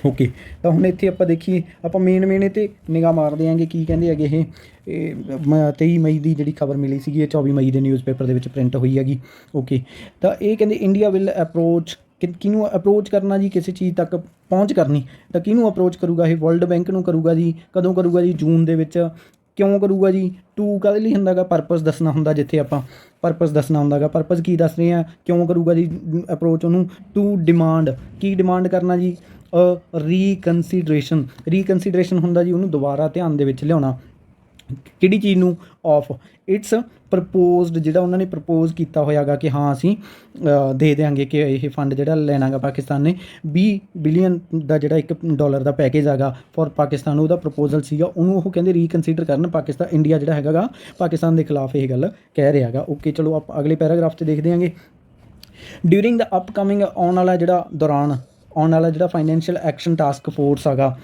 ਓਕੇ, ਤਾਂ ਹੁਣ ਇੱਥੇ ਆਪਾਂ ਦੇਖੀਏ, ਆਪਾਂ ਮੇਨ ਮੇਨ ਤੇ ਨਿਗਾਹ ਮਾਰਦੇ ਆਂਗੇ ਕੀ ਕਹਿੰਦੇ ਹੈਗੇ ਇਹ ਇਹ, ਮ- 23 ਮਈ ਦੀ ਜਿਹੜੀ ਖਬਰ ਮਿਲੀ ਸੀਗੀ, ਇਹ 24 ਮਈ ਦੇ ਨਿਊਜ਼ਪੇਪਰ ਦੇ ਵਿੱਚ ਪ੍ਰਿੰਟ ਹੋਈ ਹੈਗੀ, ਓਕੇ। ਤਾਂ ਇਹ ਕਹਿੰਦੇ ਇੰਡੀਆ ਵਿਲ ਅਪਰੋਚ ਕਿ, ਕਿਹਨੂੰ ਅਪਰੋਚ ਕਰਨਾ ਜੀ, ਕਿਸੇ ਚੀਜ਼ ਤੱਕ ਪਹੁੰਚ ਕਰਨੀ, ਤਾਂ ਕਿਹਨੂੰ ਅਪਰੋਚ ਕਰੂਗਾ ਇਹ? ਵਰਲਡ ਬੈਂਕ ਨੂੰ ਕਰੂਗਾ ਜੀ, ਕਦੋਂ ਕਰੂਗਾ ਜੀ? ਜੂਨ ਦੇ ਵਿੱਚ। ਕਿਉਂ ਕਰੂਗਾ ਜੀ? ਟੂ ਕਾਹਦੇ ਲਈ ਹੁੰਦਾਗਾ? ਪਰਪਸ ਦੱਸਣਾ ਹੁੰਦਾ ਜਿੱਥੇ ਆਪਾਂ ਪਰਪਸ ਦੱਸਣਾ ਹੁੰਦਾਗਾ। ਪਰਪਸ ਕੀ ਦੱਸ ਰਹੇ ਆ? ਕਿਉਂ ਕਰੂਗਾ ਜੀ ਅਪਰੋਚ ਉਹਨੂੰ? ਟੂ ਡਿਮਾਂਡ ਕੀ ਡਿਮਾਂਡ ਕਰਨਾ ਜੀ? ਰੀਕਨਸੀਡਰੇਸ਼ਨ ਰੀਕਨਸੀਡਰੇਸ਼ਨ ਹੁੰਦਾ ਜੀ ਉਹਨੂੰ ਦੁਬਾਰਾ ਧਿਆਨ ਦੇ ਵਿੱਚ ਲਿਆਉਣਾ। ਕਿਹੜੀ ਚੀਜ਼ ਨੂੰ? ਆਫ ਇਟਸ ਪ੍ਰਪੋਜ਼ਡ ਜਿਹੜਾ ਉਹਨਾਂ ਨੇ ਪ੍ਰਪੋਜ਼ ਕੀਤਾ ਹੋਇਆਗਾ ਕਿ ਹਾਂ ਅਸੀਂ ਅ, ਦੇ ਦੇਾਂਗੇ ਕਿ ਇਹ ਫੰਡ ਜਿਹੜਾ ਲੈਣਾਗਾ ਪਾਕਿਸਤਾਨ ਨੇ। 20 ਬਿਲੀਅਨ ਦਾ ਜਿਹੜਾ 1 ਡਾਲਰ ਦਾ ਪੈਕੇਜ ਹੈਗਾ ਫॉर ਪਾਕਿਸਤਾਨ ਉਹਦਾ ਪ੍ਰਪੋਜ਼ਲ ਸੀਗਾ। ਉਹਨੂੰ ਉਹ ਕਹਿੰਦੇ ਰੀਕਨਸੀਡਰ ਕਰਨ ਪਾਕਿਸਤਾਨ ਇੰਡੀਆ ਜਿਹੜਾ ਹੈਗਾਗਾ ਪਾਕਿਸਤਾਨ ਦੇ ਖਿਲਾਫ ਇਹ ਗੱਲ ਕਹਿ ਰਿਹਾਗਾ ਓਕੇ ਚਲੋ ਆਪ ਅਗਲੇ ਪੈਰਾਗ੍ਰਾਫ 'ਚ ਦੇਖਦੇ ਹਾਂਗੇ ਡਿਊਰਿੰਗ ਦਾ ਅਪਕਮਿੰਗ ਆਉਣ ਵਾਲਾ ਜਿਹੜਾ ਦੌਰਾਨ ਆਉਣ ਵਾਲਾ ਜਿਹੜਾ ਫਾਈਨੈਂਸ਼ੀਅਲ ਐਕਸ਼ਨ ਟਾਸਕ ਫੋਰਸ ਹੈਗਾ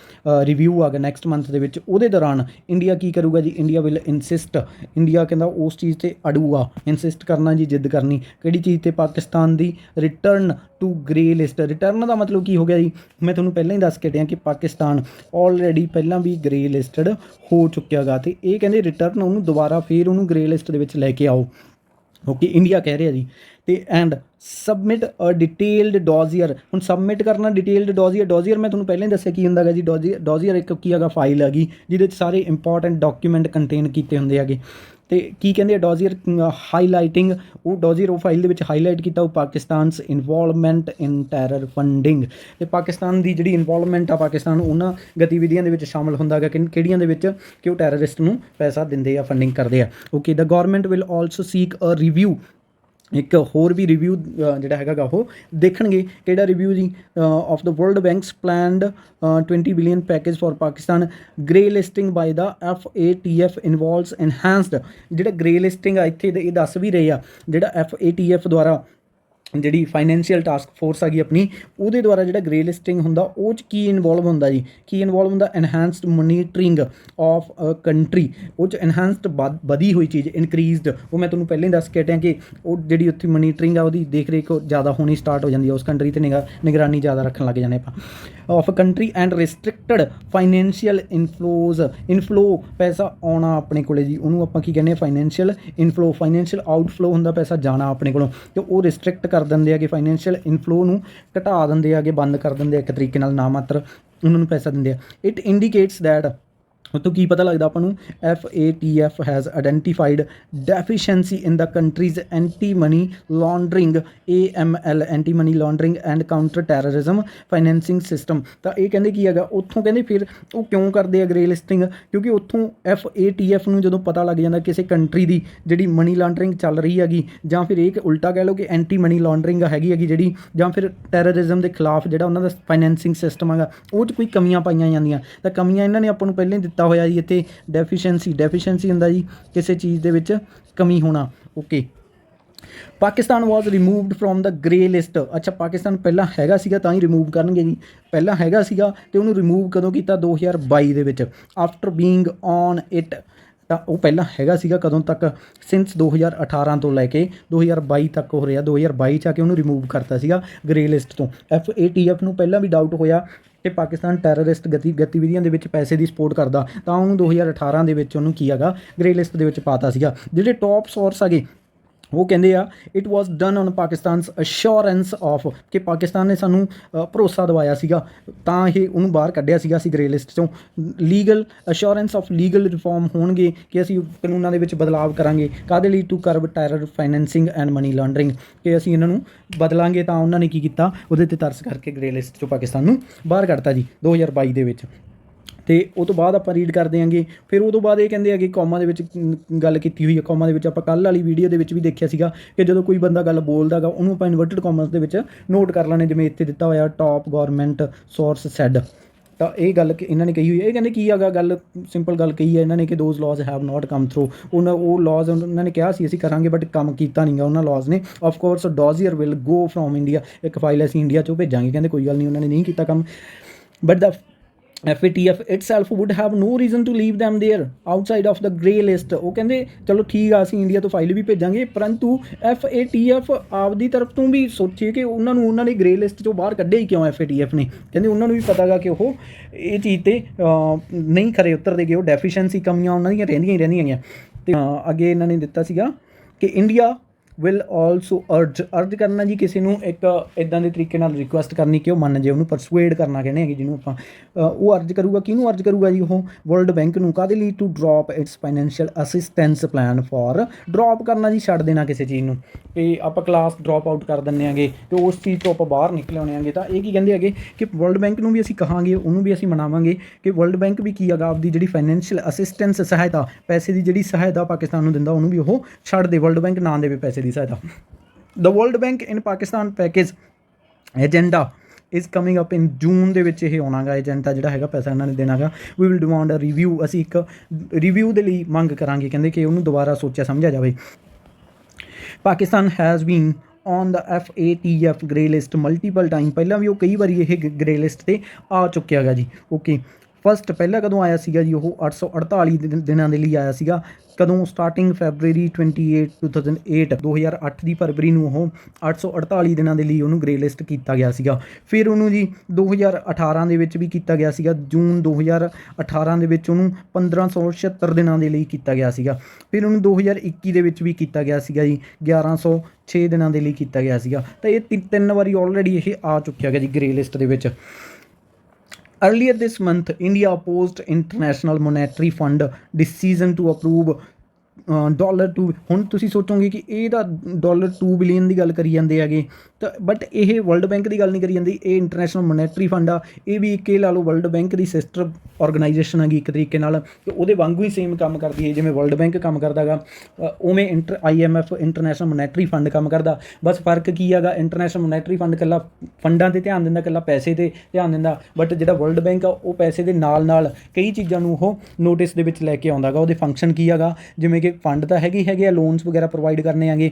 ਰਿਵਿਊ ਹੈਗਾ ਨੈਕਸਟ ਮੰਥ ਦੇ ਵਿੱਚ, ਉਹਦੇ ਦੌਰਾਨ ਇੰਡੀਆ ਕੀ ਕਰੂਗਾ ਜੀ? ਇੰਡੀਆ ਵਿਲ ਇਨਸਿਸਟ ਇੰਡੀਆ ਕਹਿੰਦਾ ਉਸ ਚੀਜ਼ ਤੇ ਅੜੂਗਾ। ਇਨਸਿਸਟ ਕਰਨਾ ਜੀ, ਜਿੱਦ ਕਰਨੀ। ਕਿਹੜੀ ਚੀਜ਼ ਤੇ? ਪਾਕਿਸਤਾਨ ਦੀ return to grey list return ਦਾ ਮਤਲਬ ਕੀ ਹੋ ਗਿਆ ਜੀ? ਮੈਂ ਤੁਹਾਨੂੰ ਪਹਿਲਾਂ ਹੀ ਦੱਸ ਕੇ ਹਟਿਆ ਕਿ ਪਾਕਿਸਤਾਨ ਆਲਰੇਡੀ ਪਹਿਲਾਂ ਵੀ ਗ੍ਰੇ ਲਿਸਟਡ ਹੋ ਚੁੱਕਿਆਗਾ ਤੇ ਇਹ ਕਹਿੰਦੇ ਰਿਟਰਨ ਉਹਨੂੰ ਦੁਬਾਰਾ ਫੇਰ ਉਹਨੂੰ ਗ੍ਰੇ ਲਿਸਟ ਦੇ ਵਿੱਚ ਲੈ ਕੇ ਆਓ। ਓਕੇ ਇੰਡੀਆ ਕਹਿ ਰਿਹਾ ਜੀ ਤੇ and submit a detailed dossier ਹੁਣ ਸਬਮਿਟ ਕਰਨਾ ਡਿਟੇਲਡ ਡੋਜ਼ੀਅਰ ਡੋਜ਼ੀਅਰ ਮੈਂ ਤੁਹਾਨੂੰ ਪਹਿਲਾਂ ਹੀ ਦੱਸਿਆ ਕੀ ਹੁੰਦਾ ਹੁੰਦਾਗਾ ਜੀ ਡੋਜ਼ੀਅਰ ਡੋਜ਼ੀਅਰ ਇੱਕ ਕੀ ਹੈਗਾ ਫਾਈਲ ਹੈਗੀ, ਜਿਹਦੇ ਵਿੱਚ ਸਾਰੇ ਇੰਪੋਰਟੈਂਟ ਡਾਕੂਮੈਂਟ ਕੰਟੇਨ ਕੀਤੇ ਹੁੰਦੇ ਹੈਗੇ। ਤੇ ਕੀ ਕਹਿੰਦੇ ਆ ਡੋਜ਼ੀਅਰ ਹਾਈਲਾਈਟਿੰਗ ਉਹ ਡੋਜ਼ੀਅਰ ਉਹ ਫਾਈਲ ਦੇ ਵਿੱਚ ਹਾਈਲਾਈਟ ਕੀਤਾ, ਉਹ Pakistan's involvement in terror funding ਤੇ ਪਾਕਿਸਤਾਨ ਦੀ ਜਿਹੜੀ ਇਨਵੋਲਵਮੈਂਟ ਆ ਪਾਕਿਸਤਾਨ, ਉਹਨਾਂ ਗਤੀਵਿਧੀਆਂ ਦੇ ਵਿੱਚ ਸ਼ਾਮਲ ਹੁੰਦਾ ਹੈਗਾ ਕਿਹੜੀਆਂ ਦੇ ਵਿੱਚ? ਕਿ ਉਹ ਟੈਰਰਿਸਟ ਨੂੰ ਪੈਸਾ ਦਿੰਦੇ ਆ ਫੰਡਿੰਗ ਕਰਦੇ ਆ। Okay the government will also seek a review ਇੱਕ ਹੋਰ ਵੀ ਰਿਵਿਊ ਜਿਹੜਾ ਹੈਗਾ ਗਾ ਉਹ ਦੇਖਣਗੇ ਕਿਹੜਾ ਰਿਵਿਊ ਜੀ? Of the world bank's planned 20 billion package for Pakistan grey listing by the F A T F involves enhanced ਜਿਹੜਾ ਗ੍ਰੇ ਲਿਸਟਿੰਗ ਆ, ਇੱਥੇ ਇਹ ਦੱਸ ਵੀ ਰਹੇ ਆ, ਜਿਹੜਾ ਐਫ ਏ ਟੀ ਐਫ ਦੁਆਰਾ ਜਿਹੜੀ ਫਾਈਨੈਂਸ਼ੀਅਲ ਟਾਸਕ ਫੋਰਸ ਹੈਗੀ ਆਪਣੀ, ਉਹਦੇ ਦੁਆਰਾ ਜਿਹੜਾ ਗ੍ਰੇ ਲਿਸਟਿੰਗ ਹੁੰਦਾ, ਉਹ ਚ ਕੀ ਇਨਵੋਲਵ ਹੁੰਦਾ ਜੀ? ਕੀ ਇਨਵੋਲਵ ਹੁੰਦਾ? Enhanced monitoring of a country ਉਹ ਚ ਐਨਹਾਂਸਡ ਵਧੀ ਹੋਈ ਚੀਜ਼ ਇਨਕਰੀਜ਼ਡ ਉਹ ਮੈਂ ਤੁਹਾਨੂੰ ਪਹਿਲਾਂ ਹੀ ਦੱਸ ਕੇ ਹਟਿਆ ਕਿ ਉਹ ਜਿਹੜੀ ਉੱਥੇ ਮੋਨੀਟਰਿੰਗ ਆ, ਉਹਦੀ ਦੇਖ ਰੇਖ ਜ਼ਿਆਦਾ ਹੋਣੀ ਸਟਾਰਟ ਹੋ ਜਾਂਦੀ ਹੈ ਉਸ ਕੰਟਰੀ ਤੇ ਨਿਗਾ, ਨਿਗਰਾਨੀ ਜ਼ਿਆਦਾ ਰੱਖਣ ਲੱਗ ਜਾਂਦੇ ਆਪਾਂ। Of country and restricted financial inflows inflow ਪੈਸਾ ਆਉਣਾ ਆਪਣੇ ਕੋਲੇ ਜੀ। ਉਹਨੂੰ ਆਪਾਂ ਕੀ ਕਹਿੰਦੇ ਆ? ਫਾਈਨੈਂਸ਼ੀਅਲ ਇਨਫਲੋ ਫਾਈਨੈਂਸ਼ੀਅਲ ਆਊਟਫਲੋ ਹੁੰਦਾ ਪੈਸਾ ਜਾਣਾ ਆਪਣੇ ਕੋਲੋਂ। ਤੇ ਉਹ ਰਿਸਟ੍ਰਿਕਟ ਕਰ ਦਿੰਦੇ ਆਗੇ ਫਾਈਨੈਂਸ਼ੀਅਲ ਇਨਫਲੋ ਨੂੰ ਘਟਾ ਦਿੰਦੇ ਆਗੇ ਬੰਦ ਕਰ ਦਿੰਦੇ ਆ ਇੱਕ ਤਰੀਕੇ ਨਾਲ ਨਾ ਮਾਤਰ ਉਹਨਾਂ ਨੂੰ ਪੈਸਾ ਦਿੰਦੇ ਆ। ਇਟ ਇੰਡੀਕੇਟਸ ਦੈਟ ਉਤੋਂ ਕੀ ਪਤਾ ਲੱਗਦਾ ਆਪਾਂ ਨੂੰ F A T F has identified deficiency in the country's anti money laundering A M L anti money laundering and counter terrorism financing system ਤਾਂ ਇਹ ਕਹਿੰਦੇ ਕੀ ਹੈਗਾ? ਉੱਥੋਂ ਕਹਿੰਦੇ ਫਿਰ ਉਹ ਕਿਉਂ ਕਰਦੇ ਆ ਗ੍ਰੇ ਲਿਸਟਿੰਗ? ਕਿਉਂਕਿ ਉੱਥੋਂ ਐਫ ਏ ਟੀ ਐਫ ਨੂੰ ਜਦੋਂ ਪਤਾ ਲੱਗ ਜਾਂਦਾ ਕਿਸੇ ਕੰਟਰੀ ਦੀ ਜਿਹੜੀ ਮਨੀ ਲਾਂਡਰਿੰਗ ਚੱਲ ਰਹੀ ਹੈਗੀ, ਜਾਂ ਫਿਰ ਇਹ ਉਲਟਾ ਕਹਿ ਲਓ ਕਿ ਐਂਟੀ ਮਨੀ ਲਾਂਡਰਿੰਗ ਹੈਗੀ ਹੈਗੀ ਜਿਹੜੀ, ਜਾਂ ਫਿਰ ਟੈਰਰਿਜ਼ਮ ਦੇ ਖਿਲਾਫ ਜਿਹੜਾ ਉਹਨਾਂ ਦਾ ਫਾਈਨੈਂਸਿੰਗ ਸਿਸਟਮ ਹੈਗਾ, ਉਹ 'ਚ ਕੋਈ ਕਮੀਆਂ ਪਾਈਆਂ ਜਾਂਦੀਆਂ। ਤਾਂ ਕਮੀਆਂ ਇਹਨਾਂ ਨੇ ਆਪਾਂ ਨੂੰ ਪਹਿਲਾਂ ਹੀ ਦਿੱਤਾ ਹੋਇਆ ਜੀ, ਇੱਥੇ ਡੈਫੀਸ਼ੀਐਂਸੀ ਡੈਫੀਸ਼ੀਐਂਸੀ ਹੁੰਦਾ ਜੀ, ਕਿਸੇ ਚੀਜ਼ ਦੇ ਵਿੱਚ ਕਮੀ ਹੋਣਾ okay Pakistan was removed from the grey list ਅੱਛਾ, ਪਾਕਿਸਤਾਨ ਪਹਿਲਾਂ ਹੈਗਾ ਸੀਗਾ, ਤਾਂ ਹੀ ਰਿਮੂਵ ਕਰਨਗੇ ਜੀ। ਪਹਿਲਾਂ ਹੈਗਾ ਸੀਗਾ, ਤੇ ਉਹਨੂੰ ਰਿਮੂਵ ਕਦੋਂ ਕੀਤਾ? 2022 ਦੇ ਵਿੱਚ। ਆਫਟਰ ਬੀਇੰਗ ਔਨ ਇਟ ਤਾਂ ਉਹ ਪਹਿਲਾਂ ਹੈਗਾ ਸੀਗਾ ਕਦੋਂ ਤੱਕ? ਸਿੰਸ 2018 ਤੋਂ ਲੈ ਕੇ 2022 ਤੱਕ ਹੋ ਰਿਹਾ। 2022 ਚ ਆ ਕੇ ਉਹਨੂੰ ਰਿਮੂਵ ਕਰਤਾ ਸੀਗਾ ਗ੍ਰੇ ਲਿਸਟ ਤੋਂ। ਐਫ ਏ ਟੀ ਐਫ ਨੂੰ ਪਹਿਲਾਂ ਵੀ ਡਾਊਟ ਹੋਇਆ। ਕਿ ਪਾਕਿਸਤਾਨ ਟੈਰਰਿਸਟ ਗਤੀ ਗਤੀਵਿਧੀਆਂ ਦੇ ਵਿੱਚ ਪੈਸੇ ਦੀ ਸਪੋਰਟ ਕਰਦਾ, ਤਾਂ ਉਹਨੂੰ 2018 ਦੇ ਵਿੱਚ ਉਹਨੂੰ ਕੀ ਹੈਗਾ ਗ੍ਰੇ ਲਿਸਟ ਦੇ ਵਿੱਚ ਪਾਤਾ ਸੀਗਾ। ਜਿਹੜੇ ਟੌਪ ਸੋਰਸ ਹੈਗੇ ਉਹ ਕਹਿੰਦੇ ਆ it was done on Pakistan's assurance of ਕਿ ਪਾਕਿਸਤਾਨ ਨੇ ਸਾਨੂੰ ਭਰੋਸਾ ਦਵਾਇਆ ਸੀਗਾ, ਤਾਂ ਇਹ ਉਹਨੂੰ ਬਾਹਰ ਕੱਢਿਆ ਸੀਗਾ, ਅਸੀਂ ਗ੍ਰੇ ਲਿਸਟ ਚੋਂ। Legal assurance of legal reform ਹੋਣਗੇ ਕਿ ਅਸੀਂ ਕਾਨੂੰਨਾਂ ਦੇ ਵਿੱਚ ਬਦਲਾਵ ਕਰਾਂਗੇ। ਕਾਦੇ ਲਈ? To curb terror financing and money laundering ਕਿ ਅਸੀਂ ਇਹਨਾਂ ਨੂੰ ਬਦਲਾਂਗੇ ਤਾਂ ਉਹਨਾਂ ਨੇ ਕੀ ਕੀਤਾ? ਉਹਦੇ ਤੇ ਤਰਸ ਕਰਕੇ ਗ੍ਰੇ ਲਿਸਟ ਚੋਂ ਪਾਕਿਸਤਾਨ ਨੂੰ ਬਾਹਰ ਕੱਢਤਾ ਜੀ 2022 ਦੇ ਵਿੱਚ। ਤੇ ਉਹ ਤੋਂ ਬਾਅਦ ਆਪਾਂ ਰੀਡ ਕਰਦੇ ਆਂਗੇ। ਫਿਰ ਉਹ ਤੋਂ ਬਾਅਦ ਇਹ ਕਹਿੰਦੇ ਆ ਕਿ ਕੌਮਾ ਦੇ ਵਿੱਚ ਗੱਲ ਕੀਤੀ ਹੋਈ ਹੈ ਕੌਮਾ ਦੇ ਵਿੱਚ ਆਪਾਂ ਕੱਲ ਵਾਲੀ ਵੀਡੀਓ ਦੇ ਵਿੱਚ ਵੀ ਦੇਖਿਆ ਸੀਗਾ ਕਿ ਜਦੋਂ ਕੋਈ ਬੰਦਾ ਗੱਲ ਬੋਲਦਾਗਾ ਉਹਨੂੰ ਆਪਾਂ ਇਨਵਰਟਡ ਕੌਮਸ ਦੇ ਵਿੱਚ ਨੋਟ ਕਰ ਲੈਣੇ, ਜਿਵੇਂ ਇੱਥੇ ਦਿੱਤਾ ਹੋਇਆ ਟਾਪ ਗਵਰਨਮੈਂਟ ਸੋਰਸ ਸੈਡ ਤਾਂ ਇਹ ਗੱਲ ਕਿ ਇਹਨਾਂ ਨੇ ਕਹੀ ਹੋਈ ਹੈ ਇਹ ਕਹਿੰਦੇ ਕੀ ਹੈਗਾ ਗੱਲ ਸਿੰਪਲ ਗੱਲ ਕਹੀ ਹੈ ਇਹਨਾਂ ਨੇ ਕਿ those laws have not come through ਉਹਨਾਂ, ਉਹ ਲਾਜ਼ ਉਹਨਾਂ ਨੇ ਕਿਹਾ ਸੀ, ਅਸੀਂ ਕਰਾਂਗੇ ਬਟ ਕੰਮ ਕੀਤਾ ਨਹੀਂਗਾ ਉਹਨਾਂ ਲਾਜ਼ ਨੇ। Of course dossier will go from India ਇੱਕ ਫਾਈਲ ਅਸੀਂ ਇੰਡੀਆ ਚੋਂ ਭੇਜਾਂਗੇ। ਕਹਿੰਦੇ ਕੋਈ ਗੱਲ ਨਹੀਂ ਉਹਨਾਂ ਨੇ ਨਹੀਂ ਕੀਤਾ ਕੰਮ। But the FATF itself would have no reason to leave them there outside of the grey list. ਉਹ ਕਹਿੰਦੇ ਚਲੋ ਠੀਕ ਆ ਅਸੀਂ ਇੰਡੀਆ ਤੋਂ ਫਾਈਲ ਵੀ ਭੇਜਾਂਗੇ ਪਰੰਤੂ FATF ਆਪਦੀ ਤਰਫ ਤੋਂ ਵੀ ਸੋਚੇ ਕਿ ਉਹਨਾਂ ਨੂੰ ਉਹਨਾਂ ਨੇ ਗ੍ਰੇ ਲਿਸਟ ਚੋਂ ਬਾਹਰ ਕੱਢਿਆ ਹੀ ਕਿਉਂ FATF ਨੇ? ਕਹਿੰਦੇ ਉਹਨਾਂ ਨੂੰ ਵੀ ਪਤਾਗਾ ਕਿ ਉਹ ਇਹ ਚੀਜ਼ ਤੇ ਨਹੀਂ ਖਰੇ ਉਤਰਦੇ ਗਏ ਉਹ ਡੈਫੀਸ਼ੀਐਂਸੀ ਕਮੀਆਂ ਉਹਨਾਂ ਦੀਆਂ ਰਹਿੰਦੀਆਂ ਹੀ ਰਹਿੰਦੀਆਂ ਹੈਗੀਆਂ ਤੇ ਅਹ, ਅੱਗੇ ਇਹਨਾਂ ਨੇ ਦਿੱਤਾ ਸੀਗਾ ਕਿ India will also urge urge ਕਰਨਾ ਜੀ ਕਿਸੇ ਨੂੰ ਇੱਕ ਇਦਾਂ ਦੇ ਤਰੀਕੇ ਨਾਲ ਰਿਕੁਐਸਟ ਕਰਨੀ ਕਿ ਉਹ ਮੰਨ ਜੇ ਉਹਨੂੰ ਪਰਸੂਏਡ ਕਰਨਾ ਕਹਿੰਦੇ ਹੈਗੇ ਜਿਹਨੂੰ ਆਪਾਂ ਉਹ ਅਰਜ ਕਰੂਗਾ, ਕਿਹਨੂੰ ਅਰਜ ਕਰੂਗਾ ਜੀ ਉਹ? ਵਰਲਡ ਬੈਂਕ ਨੂੰ ਕਾਦੇ ਲਈ? To drop its financial assistance plan for drop ਕਰਨਾ ਜੀ, ਛੱਡ ਦੇਣਾ ਕਿਸੇ ਚੀਜ਼ ਨੂੰ। ਤੇ ਆਪਾਂ ਕਲਾਸ ਡ੍ਰੌਪ ਆਊਟ ਕਰ ਦਿੰਨੇ ਆਂਗੇ ਤੇ ਉਸ ਚੀਜ਼ ਤੋਂ ਆਪਾਂ ਬਾਹਰ ਨਿਕਲ ਆਉਣੇ ਆਂਗੇ ਤਾਂ ਇਹ ਕੀ ਕਹਿੰਦੇ ਹੈਗੇ ਕਿ ਵਰਲਡ ਬੈਂਕ ਨੂੰ ਵੀ ਅਸੀਂ ਕਹਾਂਗੇ, ਉਹਨੂੰ ਵੀ ਅਸੀਂ ਮਨਾਵਾਂਗੇ ਕਿ ਵਰਲਡ ਬੈਂਕ ਵੀ ਕੀ ਹੈਗਾ, ਆਪਦੀ ਜਿਹੜੀ ਫਾਈਨੈਂਸ਼ੀਅਲ ਅਸਿਸਟੈਂਸ ਸਹਾਇਤਾ, ਪੈਸੇ ਦੀ ਜਿਹੜੀ ਸਹਾਇਤਾ ਪਾਕਿਸਤਾਨ ਨੂੰ ਦਿੰਦਾ, ਉਹਨੂੰ ਵੀ ਉਹ ਛੱਡ ਦੇ ਵਰਲਡ ਬੈਂਕ ਨਾ ਦੇਵੇ ਪੈਸੇ ਦੀ ਸਹਾਇਤਾ the World Bank in Pakistan package agenda is coming up in June ਦੇ ਵਿੱਚ ਇਹ ਆਉਣਾਗਾ ਏਜੰਟਾ ਜਿਹੜਾ ਹੈਗਾ, ਪੈਸਾ ਇਹਨਾਂ ਨੇ ਦੇਣਾਗਾ। We will demand a review ਅਸੀਂ ਇੱਕ ਰਿਵਿਊ ਦੇ ਲਈ ਮੰਗ ਕਰਾਂਗੇ, ਕਹਿੰਦੇ ਕਿ ਉਹਨੂੰ ਦੁਬਾਰਾ ਸੋਚਿਆ, ਸਮਝਿਆ ਜਾਵੇ। Pakistan has been on the F A T F grey list multiple time ਪਹਿਲਾਂ ਵੀ ਉਹ ਕਈ ਵਾਰੀ ਇਹ ਗ੍ਰੇ ਲਿਸਟ ਤੇ ਆ ਚੁੱਕਿਆ ਹੈਗਾ ਜੀ। ਓਕੇ ਫਸਟ ਪਹਿਲਾਂ ਕਦੋਂ ਆਇਆ ਸੀਗਾ ਜੀ? ਉਹ 848 ਦਿਨ- ਦਿਨਾਂ ਦੇ ਲਈ ਆਇਆ ਸੀਗਾ। ਕਦੋਂ ਸਟਾਰਟਿੰਗ ਫੈਬਰੂਰੀ 28 2008 2008 ਦੀ ਫਰਵਰੀ ਨੂੰ ਉਹ 848 ਦਿਨਾਂ ਦੇ ਲਈ ਉਹਨੂੰ ਗ੍ਰੇ ਲਿਸਟ ਕੀਤਾ ਗਿਆ ਸੀਗਾ। ਫਿਰ ਉਹਨੂੰ ਜੀ 2018 ਦੇ ਵਿੱਚ ਵੀ ਕੀਤਾ ਗਿਆ ਸੀਗਾ। ਜੂਨ 2018 ਦੇ ਵਿੱਚ ਉਹਨੂੰ 1576 ਦਿਨਾਂ ਦੇ ਲਈ ਕੀਤਾ ਗਿਆ ਸੀਗਾ। ਫਿਰ ਉਹਨੂੰ 2021 ਦੇ ਵਿੱਚ ਵੀ ਕੀਤਾ ਗਿਆ ਸੀਗਾ ਜੀ। 1106 ਦਿਨਾਂ ਦੇ ਲਈ ਕੀਤਾ ਗਿਆ ਸੀਗਾ। ਤਾਂ ਇਹ ਤਿੰਨ- ਤਿੰਨ ਵਾਰੀ ਆਲਰੇਡੀ ਇਹ ਆ ਚੁੱਕਿਆ ਗਿਆ ਜੀ ਗ੍ਰੇ ਲਿਸਟ ਦੇ ਵਿੱਚ। Earlier this month, India opposed International Monetary Fund decision to approve dollar 2 ਹੁਣ ਤੁਸੀਂ ਸੋਚੋਗੇ ਕਿ ਇਹ ਤਾਂ ਡਾਲਰ 2 ਬਿਲੀਅਨ ਦੀ ਗੱਲ ਕਰੀ ਜਾਂਦੇ ਹੈਗੇ। ਤਾਂ ਬਟ ਇਹ ਵਰਲਡ ਬੈਂਕ ਦੀ ਗੱਲ ਨਹੀਂ ਕਰੀ ਜਾਂਦੀ, ਇਹ ਇੰਟਰਨੈਸ਼ਨਲ ਮੋਨੈਟਰੀ ਫੰਡ ਆ। ਇਹ ਵੀ ਇੱਕ ਇਹ ਲਾ ਲਓ ਵਰਲਡ ਬੈਂਕ ਦੀ ਸਿਸਟਰ ਆਰਗੇਨਾਈਜੇਸ਼ਨ ਹੈਗੀ ਇੱਕ ਤਰੀਕੇ ਨਾਲ। ਤੇ ਉਹਦੇ ਵਾਂਗੂ ਹੀ ਸੇਮ ਕੰਮ ਕਰਦੀ ਹੈ, ਜਿਵੇਂ ਵਰਲਡ ਬੈਂਕ ਕੰਮ ਕਰਦਾਗਾ ਉਵੇਂ inter IMF international monetary fund ਕੰਮ ਕਰਦਾ। ਬਸ ਫ਼ਰਕ ਕੀ ਹੈਗਾ ਇੰਟਰਨੈਸ਼ਨਲ ਮੋਨੈਟਰੀ ਫੰਡ ਕੱਲਾ ਫੰਡਾਂ ਤੇ ਧਿਆਨ ਦਿੰਦਾ ਕੱਲਾ ਪੈਸੇ ਤੇ ਧਿਆਨ ਦਿੰਦਾ। ਬਟ ਜਿਹੜਾ ਵਰਲਡ ਬੈਂਕ ਆ, ਉਹ ਪੈਸੇ ਦੇ ਨਾਲ ਨਾਲ ਕਈ ਚੀਜ਼ਾਂ ਨੂੰ ਉਹ ਨੋਟਿਸ ਦੇ ਵਿੱਚ ਲੈ ਕੇ ਆਉਂਦਾਗਾ ਉਹਦੇ ਫੰਕਸ਼ਨ ਕੀ ਹੈਗਾ, ਜਿਵੇਂ ਕਿ ਫੰਡ ਤਾਂ ਹੈਗੇ ਹੀ ਹੈਗੇ ਆ ਲੋਨਸ ਵਗੈਰਾ ਪ੍ਰੋਵਾਈਡ ਕਰਨੇ ਆਗੇ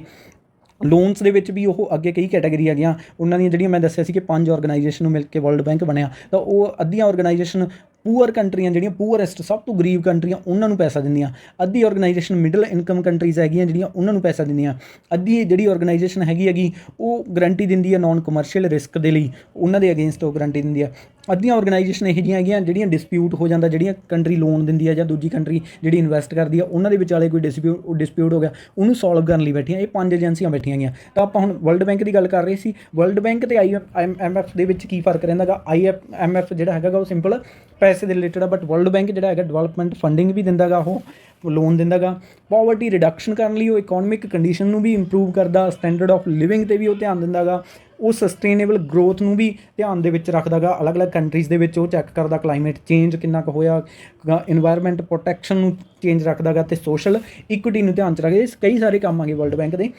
ਲੋਨਸ ਦੇ ਵਿੱਚ ਵੀ ਉਹ ਅੱਗੇ ਕਈ ਕੈਟਾਗਰੀ ਹੈਗੀਆਂ। ਉਹਨਾਂ ਦੀਆਂ ਜਿਹੜੀਆਂ ਮੈਂ ਦੱਸਿਆ ਸੀ ਕਿ ਪੰਜ ਆਰਗੇਨਾਈਜੇਸ਼ਨ ਨੂੰ ਮਿਲ ਕੇ ਵਰਲਡ ਬੈਂਕ ਬਣਿਆ। ਤਾਂ ਉਹ ਅੱਧੀਆਂ ਆਰਗੇਨਾਈਜੇਸ਼ਨ ਪੂਅਰ ਕੰਟਰੀਆਂ ਜਿਹੜੀਆਂ ਪੂਅਰੈਸਟ ਸਭ ਤੋਂ ਗਰੀਬ ਕੰਟਰੀਆਂ ਉਹਨਾਂ ਨੂੰ ਪੈਸਾ ਦਿੰਦੀਆਂ। ਅੱਧੀ ਆਰਗੇਨਾਈਜੇਸ਼ਨ ਮਿਡਲ ਇਨਕਮ ਕੰਟਰੀਜ਼ ਹੈਗੀਆਂ, ਜਿਹੜੀਆਂ ਉਹਨਾਂ ਨੂੰ ਪੈਸਾ ਦਿੰਦੀਆਂ। ਅੱਧੀ ਜਿਹੜੀ ਆਰਗੇਨਾਈਜੇਸ਼ਨ ਹੈਗੀ ਹੈਗੀ, ਉਹ ਗਰੰਟੀ ਦਿੰਦੀ ਹੈ ਨਾਨ ਕਮਰਸ਼ੀਅਲ ਰਿਸਕ ਦੇ ਲਈ। ਉਹਨਾਂ ਦੇ ਅਗੇਂਸਟ ਉਹ ਗਰੰਟੀ ਦਿੰਦੀ ਹੈ ਅੱਧੀਆਂ ਆਰਗੇਨਾਈਜੇਸ਼ਨ ਇਹੋ ਜਿਹੀਆਂ ਹੈਗੀਆਂ ਜਿਹੜੀਆਂ ਡਿਸਪਿਊਟ ਹੋ ਜਾਂਦਾ, ਜਿਹੜੀਆਂ ਕੰਟਰੀ ਲੋਨ ਦਿੰਦੀ ਹੈ ਜਾਂ ਦੂਜੀ ਕੰਟਰੀ ਜਿਹੜੀ ਇਨਵੈਸਟ ਕਰਦੀ ਹੈ ਉਹਨਾਂ ਦੇ ਵਿਚਾਲੇ ਕੋਈ ਡਿਸਪਿਊਟ ਡਿਸਪਿਊਟ ਹੋ ਗਿਆ, ਉਹਨੂੰ ਸੋਲਵ ਕਰਨ ਲਈ ਬੈਠੀਆਂ, ਇਹ ਪੰਜ ਏਜੰਸੀਆਂ ਬੈਠੀਆਂ ਹੈਗੀਆਂ। ਤਾਂ ਆਪਾਂ ਹੁਣ ਵਰਲਡ ਬੈਂਕ ਦੀ ਗੱਲ ਕਰ ਰਹੇ ਸੀ ਵਰਲਡ ਬੈਂਕ ਤੇ ਆਈਐਮਐਫ ਦੇ ਵਿੱਚ ਕੀ ਫ਼ਰਕ ਰਹਿੰਦਾਗਾ ਆਈਐਮਐਫ ਜਿਹੜਾ ਹੈਗਾ ਉਹ ਸਿੰਪਲ ਪੈਸੇ ਦੇ ਰਿਲੇਟਡ ਆ ਬਟ ਵਰਲਡ ਬੈਂਕ ਜਿਹੜਾ ਹੈਗਾ ਡਿਵੈਲਪਮੈਂਟ ਫੰਡਿੰਗ ਵੀ ਦਿੰਦਾਗਾ ਉਹ ਲੋਨ ਦਿੰਦਾਗਾ ਪਾਵਰਟੀ ਰਿਡਕਸ਼ਨ ਕਰਨ ਲਈ ਉਹ ਇਕਨੋਮਿਕ ਕੰਡੀਸ਼ਨ ਨੂੰ ਵੀ ਇੰਪਰੂਵ ਕਰਦਾ ਸਟੈਂਡਰਡ ਆਫ ਲਿਵਿੰਗ ਤੇ ਵੀ ਉਹ ਧਿਆਨ ਦਿੰਦਾਗਾ ਉਹ ਸਸਟੇਨੇਬਲ ਗਰੋਥ ਨੂੰ ਵੀ ਧਿਆਨ ਦੇ ਵਿੱਚ ਰੱਖਦਾਗਾ। ਅਲੱਗ-ਅਲੱਗ ਕੰਟਰੀਜ਼ ਦੇ ਵਿੱਚ ਉਹ ਚੈੱਕ ਕਰਦਾ ਕਲਾਈਮੇਟ ਚੇਂਜ ਕਿੰਨਾ ਕੁ ਹੋਇਆ এনवायरमेंट ਪ੍ਰੋਟੈਕਸ਼ਨ ਨੂੰ ਚੇਂਜ ਰੱਖਦਾਗਾ ਤੇ ਸੋਸ਼ਲ ਇਕੁਇਟੀ ਨੂੰ ਧਿਆਨ ਚ ਰੱਖਦੇ। ਕਈ ਸਾਰੇ ਕੰਮ ਆਗੇ ਵਰਲਡ ਬੈਂਕ ਦੇ।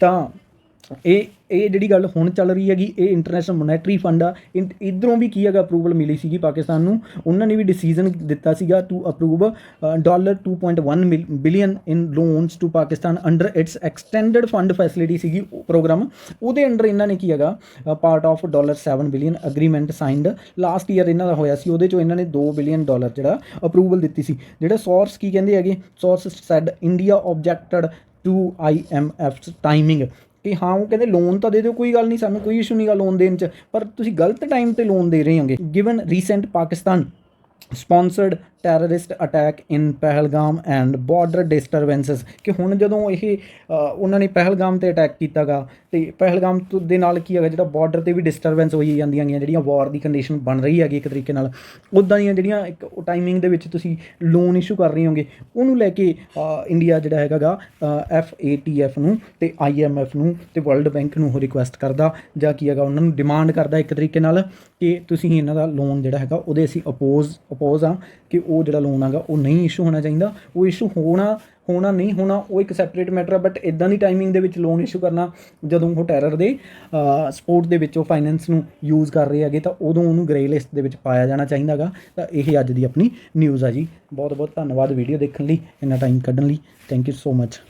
ਤਾਂ ਇਹ ਇਹ ਜਿਹੜੀ ਗੱਲ ਹੁਣ ਚੱਲ ਰਹੀ ਹੈਗੀ, ਇਹ ਇੰਟਰਨੈਸ਼ਨਲ ਮੋਨੈਟਰੀ ਫੰਡ ਆ। ਇਧਰੋਂ ਵੀ ਕੀ ਹੈਗਾ ਅਪਰੂਵਲ ਮਿਲੀ ਸੀਗੀ ਪਾਕਿਸਤਾਨ ਨੂੰ। ਉਹਨਾਂ ਨੇ ਵੀ ਡਿਸੀਜਨ ਦਿੱਤਾ ਸੀਗਾ to approve dollar 2.1 billion in loans to Pakistan under its extended fund facility ਸੀਗੀ ਪ੍ਰੋਗਰਾਮ ਉਹਦੇ ਅੰਡਰ ਇਹਨਾਂ ਨੇ ਕੀ ਹੈਗਾ part of dollar 7 billion agreement signed last year ਇਹਨਾਂ ਦਾ ਹੋਇਆ ਸੀ, ਉਹਦੇ ਚੋਂ ਇਹਨਾਂ ਨੇ 2 ਬਿਲੀਅਨ ਡਾਲਰ ਜਿਹੜਾ ਅਪਰੂਵਲ ਦਿੱਤੀ ਸੀ। ਜਿਹੜਾ ਸੋਰਸ ਕੀ ਕਹਿੰਦੇ ਹੈਗੇ source said India objected to IMF timing ਕਿ ਹਾਂ, ਉਹ ਕਹਿੰਦੇ ਲੋਨ ਤਾਂ ਦੇ ਦਿਓ, ਕੋਈ ਗੱਲ ਨਹੀਂ, ਸਾਨੂੰ ਕੋਈ ਇਸ਼ੂ ਨਹੀਂਗਾ ਲੋਨ ਦੇਣ ਚ। ਪਰ ਤੁਸੀਂ ਗਲਤ ਟਾਈਮ ਤੇ ਲੋਨ ਦੇ ਰਹੇ ਹੋਗੇ। Given recent Pakistan sponsored terrorist attack in Pahalgam and border disturbances ਕਿ ਹੁਣ ਜਦੋਂ ਇਹ ਉਹਨਾਂ ਨੇ ਪਹਿਲਗਾਮ ਤੇ ਅਟੈਕ ਕੀਤਾਗਾ, ਤੇ ਪਹਿਲਗਾਮ ਤੋਂ ਦੇ ਨਾਲ ਕੀ ਹੈਗਾ, ਜਿਹੜਾ ਬਾਰਡਰ ਤੇ ਵੀ ਡਿਸਟਰਬੈਂਸ ਹੋਈ ਜਾਂਦੀਆਂ ਗਈਆਂ, ਜਿਹੜੀਆਂ ਵਾਰ ਦੀ ਕੰਡੀਸ਼ਨ ਬਣ ਰਹੀ ਹੈਗੀ ਇੱਕ ਤਰੀਕੇ ਨਾਲ ਉਦਾਂ ਦੀਆਂ ਜਿਹੜੀਆਂ ਇੱਕ ਟਾਈਮਿੰਗ ਦੇ ਵਿੱਚ ਤੁਸੀਂ ਲੋਨ ਇਸ਼ੂ ਕਰ ਰਹੇ ਹੋਗੇ, ਉਹਨੂੰ ਲੈ ਕੇ ਇੰਡੀਆ ਜਿਹੜਾ ਹੈਗਾਗਾ ਐਫ ਏ ਟੀ ਐਫ ਨੂੰ ਤੇ ਆਈ ਐਮ ਐਫ ਨੂੰ ਤੇ ਵਰਲਡ ਬੈਂਕ ਨੂੰ ਉਹ ਰਿਕੁਐਸਟ ਕਰਦਾ, ਜਾਂ ਕੀ ਹੈਗਾ, ਉਹਨਾਂ ਨੂੰ ਡਿਮਾਂਡ ਕਰਦਾ ਇੱਕ ਤਰੀਕੇ ਨਾਲ ਕਿ ਤੁਸੀਂ ਇਹਨਾਂ ਦਾ ਲੋਨ ਜਿਹੜਾ ਹੈਗਾ, ਉਹਦੇ ਅਸੀਂ ਅਪੋਜ਼ ਅਪੋਜ਼ ਆ ਕਿ ਉਹ ਜਿਹੜਾ ਲੋਨ ਹੈਗਾ ਉਹ ਨਹੀਂ ਇਸ਼ੂ ਹੋਣਾ ਚਾਹੀਦਾ। ਉਹ ਇਸ਼ੂ ਹੋਣਾ ਹੋਣਾ ਨਹੀਂ ਹੋਣਾ, ਉਹ ਇੱਕ ਸੈਪਰੇਟ ਮੈਟਰ ਆ ਬਟ ਇਦਾਂ ਦੀ ਟਾਈਮਿੰਗ ਦੇ ਵਿੱਚ ਲੋਨ ਇਸ਼ੂ ਕਰਨਾ, ਜਦੋਂ ਉਹ ਟੈਰਰ ਦੇ ਸਪੋਰਟ ਦੇ ਵਿੱਚ ਉਹ ਫਾਈਨੈਂਸ ਨੂੰ ਯੂਜ਼ ਕਰ ਰਹੇ ਹੈਗੇ, ਤਾਂ ਉਦੋਂ ਉਹਨੂੰ ਗ੍ਰੇ ਲਿਸਟ ਦੇ ਵਿੱਚ ਪਾਇਆ ਜਾਣਾ ਚਾਹੀਦਾਗਾ ਤਾਂ ਇਹ ਅੱਜ ਦੀ ਆਪਣੀ ਨਿਊਜ਼ ਆ ਜੀ। ਬਹੁਤ ਬਹੁਤ ਧੰਨਵਾਦ ਵੀਡੀਓ ਦੇਖਣ ਲਈ, ਇੰਨਾ ਟਾਈਮ ਕੱਢਣ ਲਈ। Thank you so much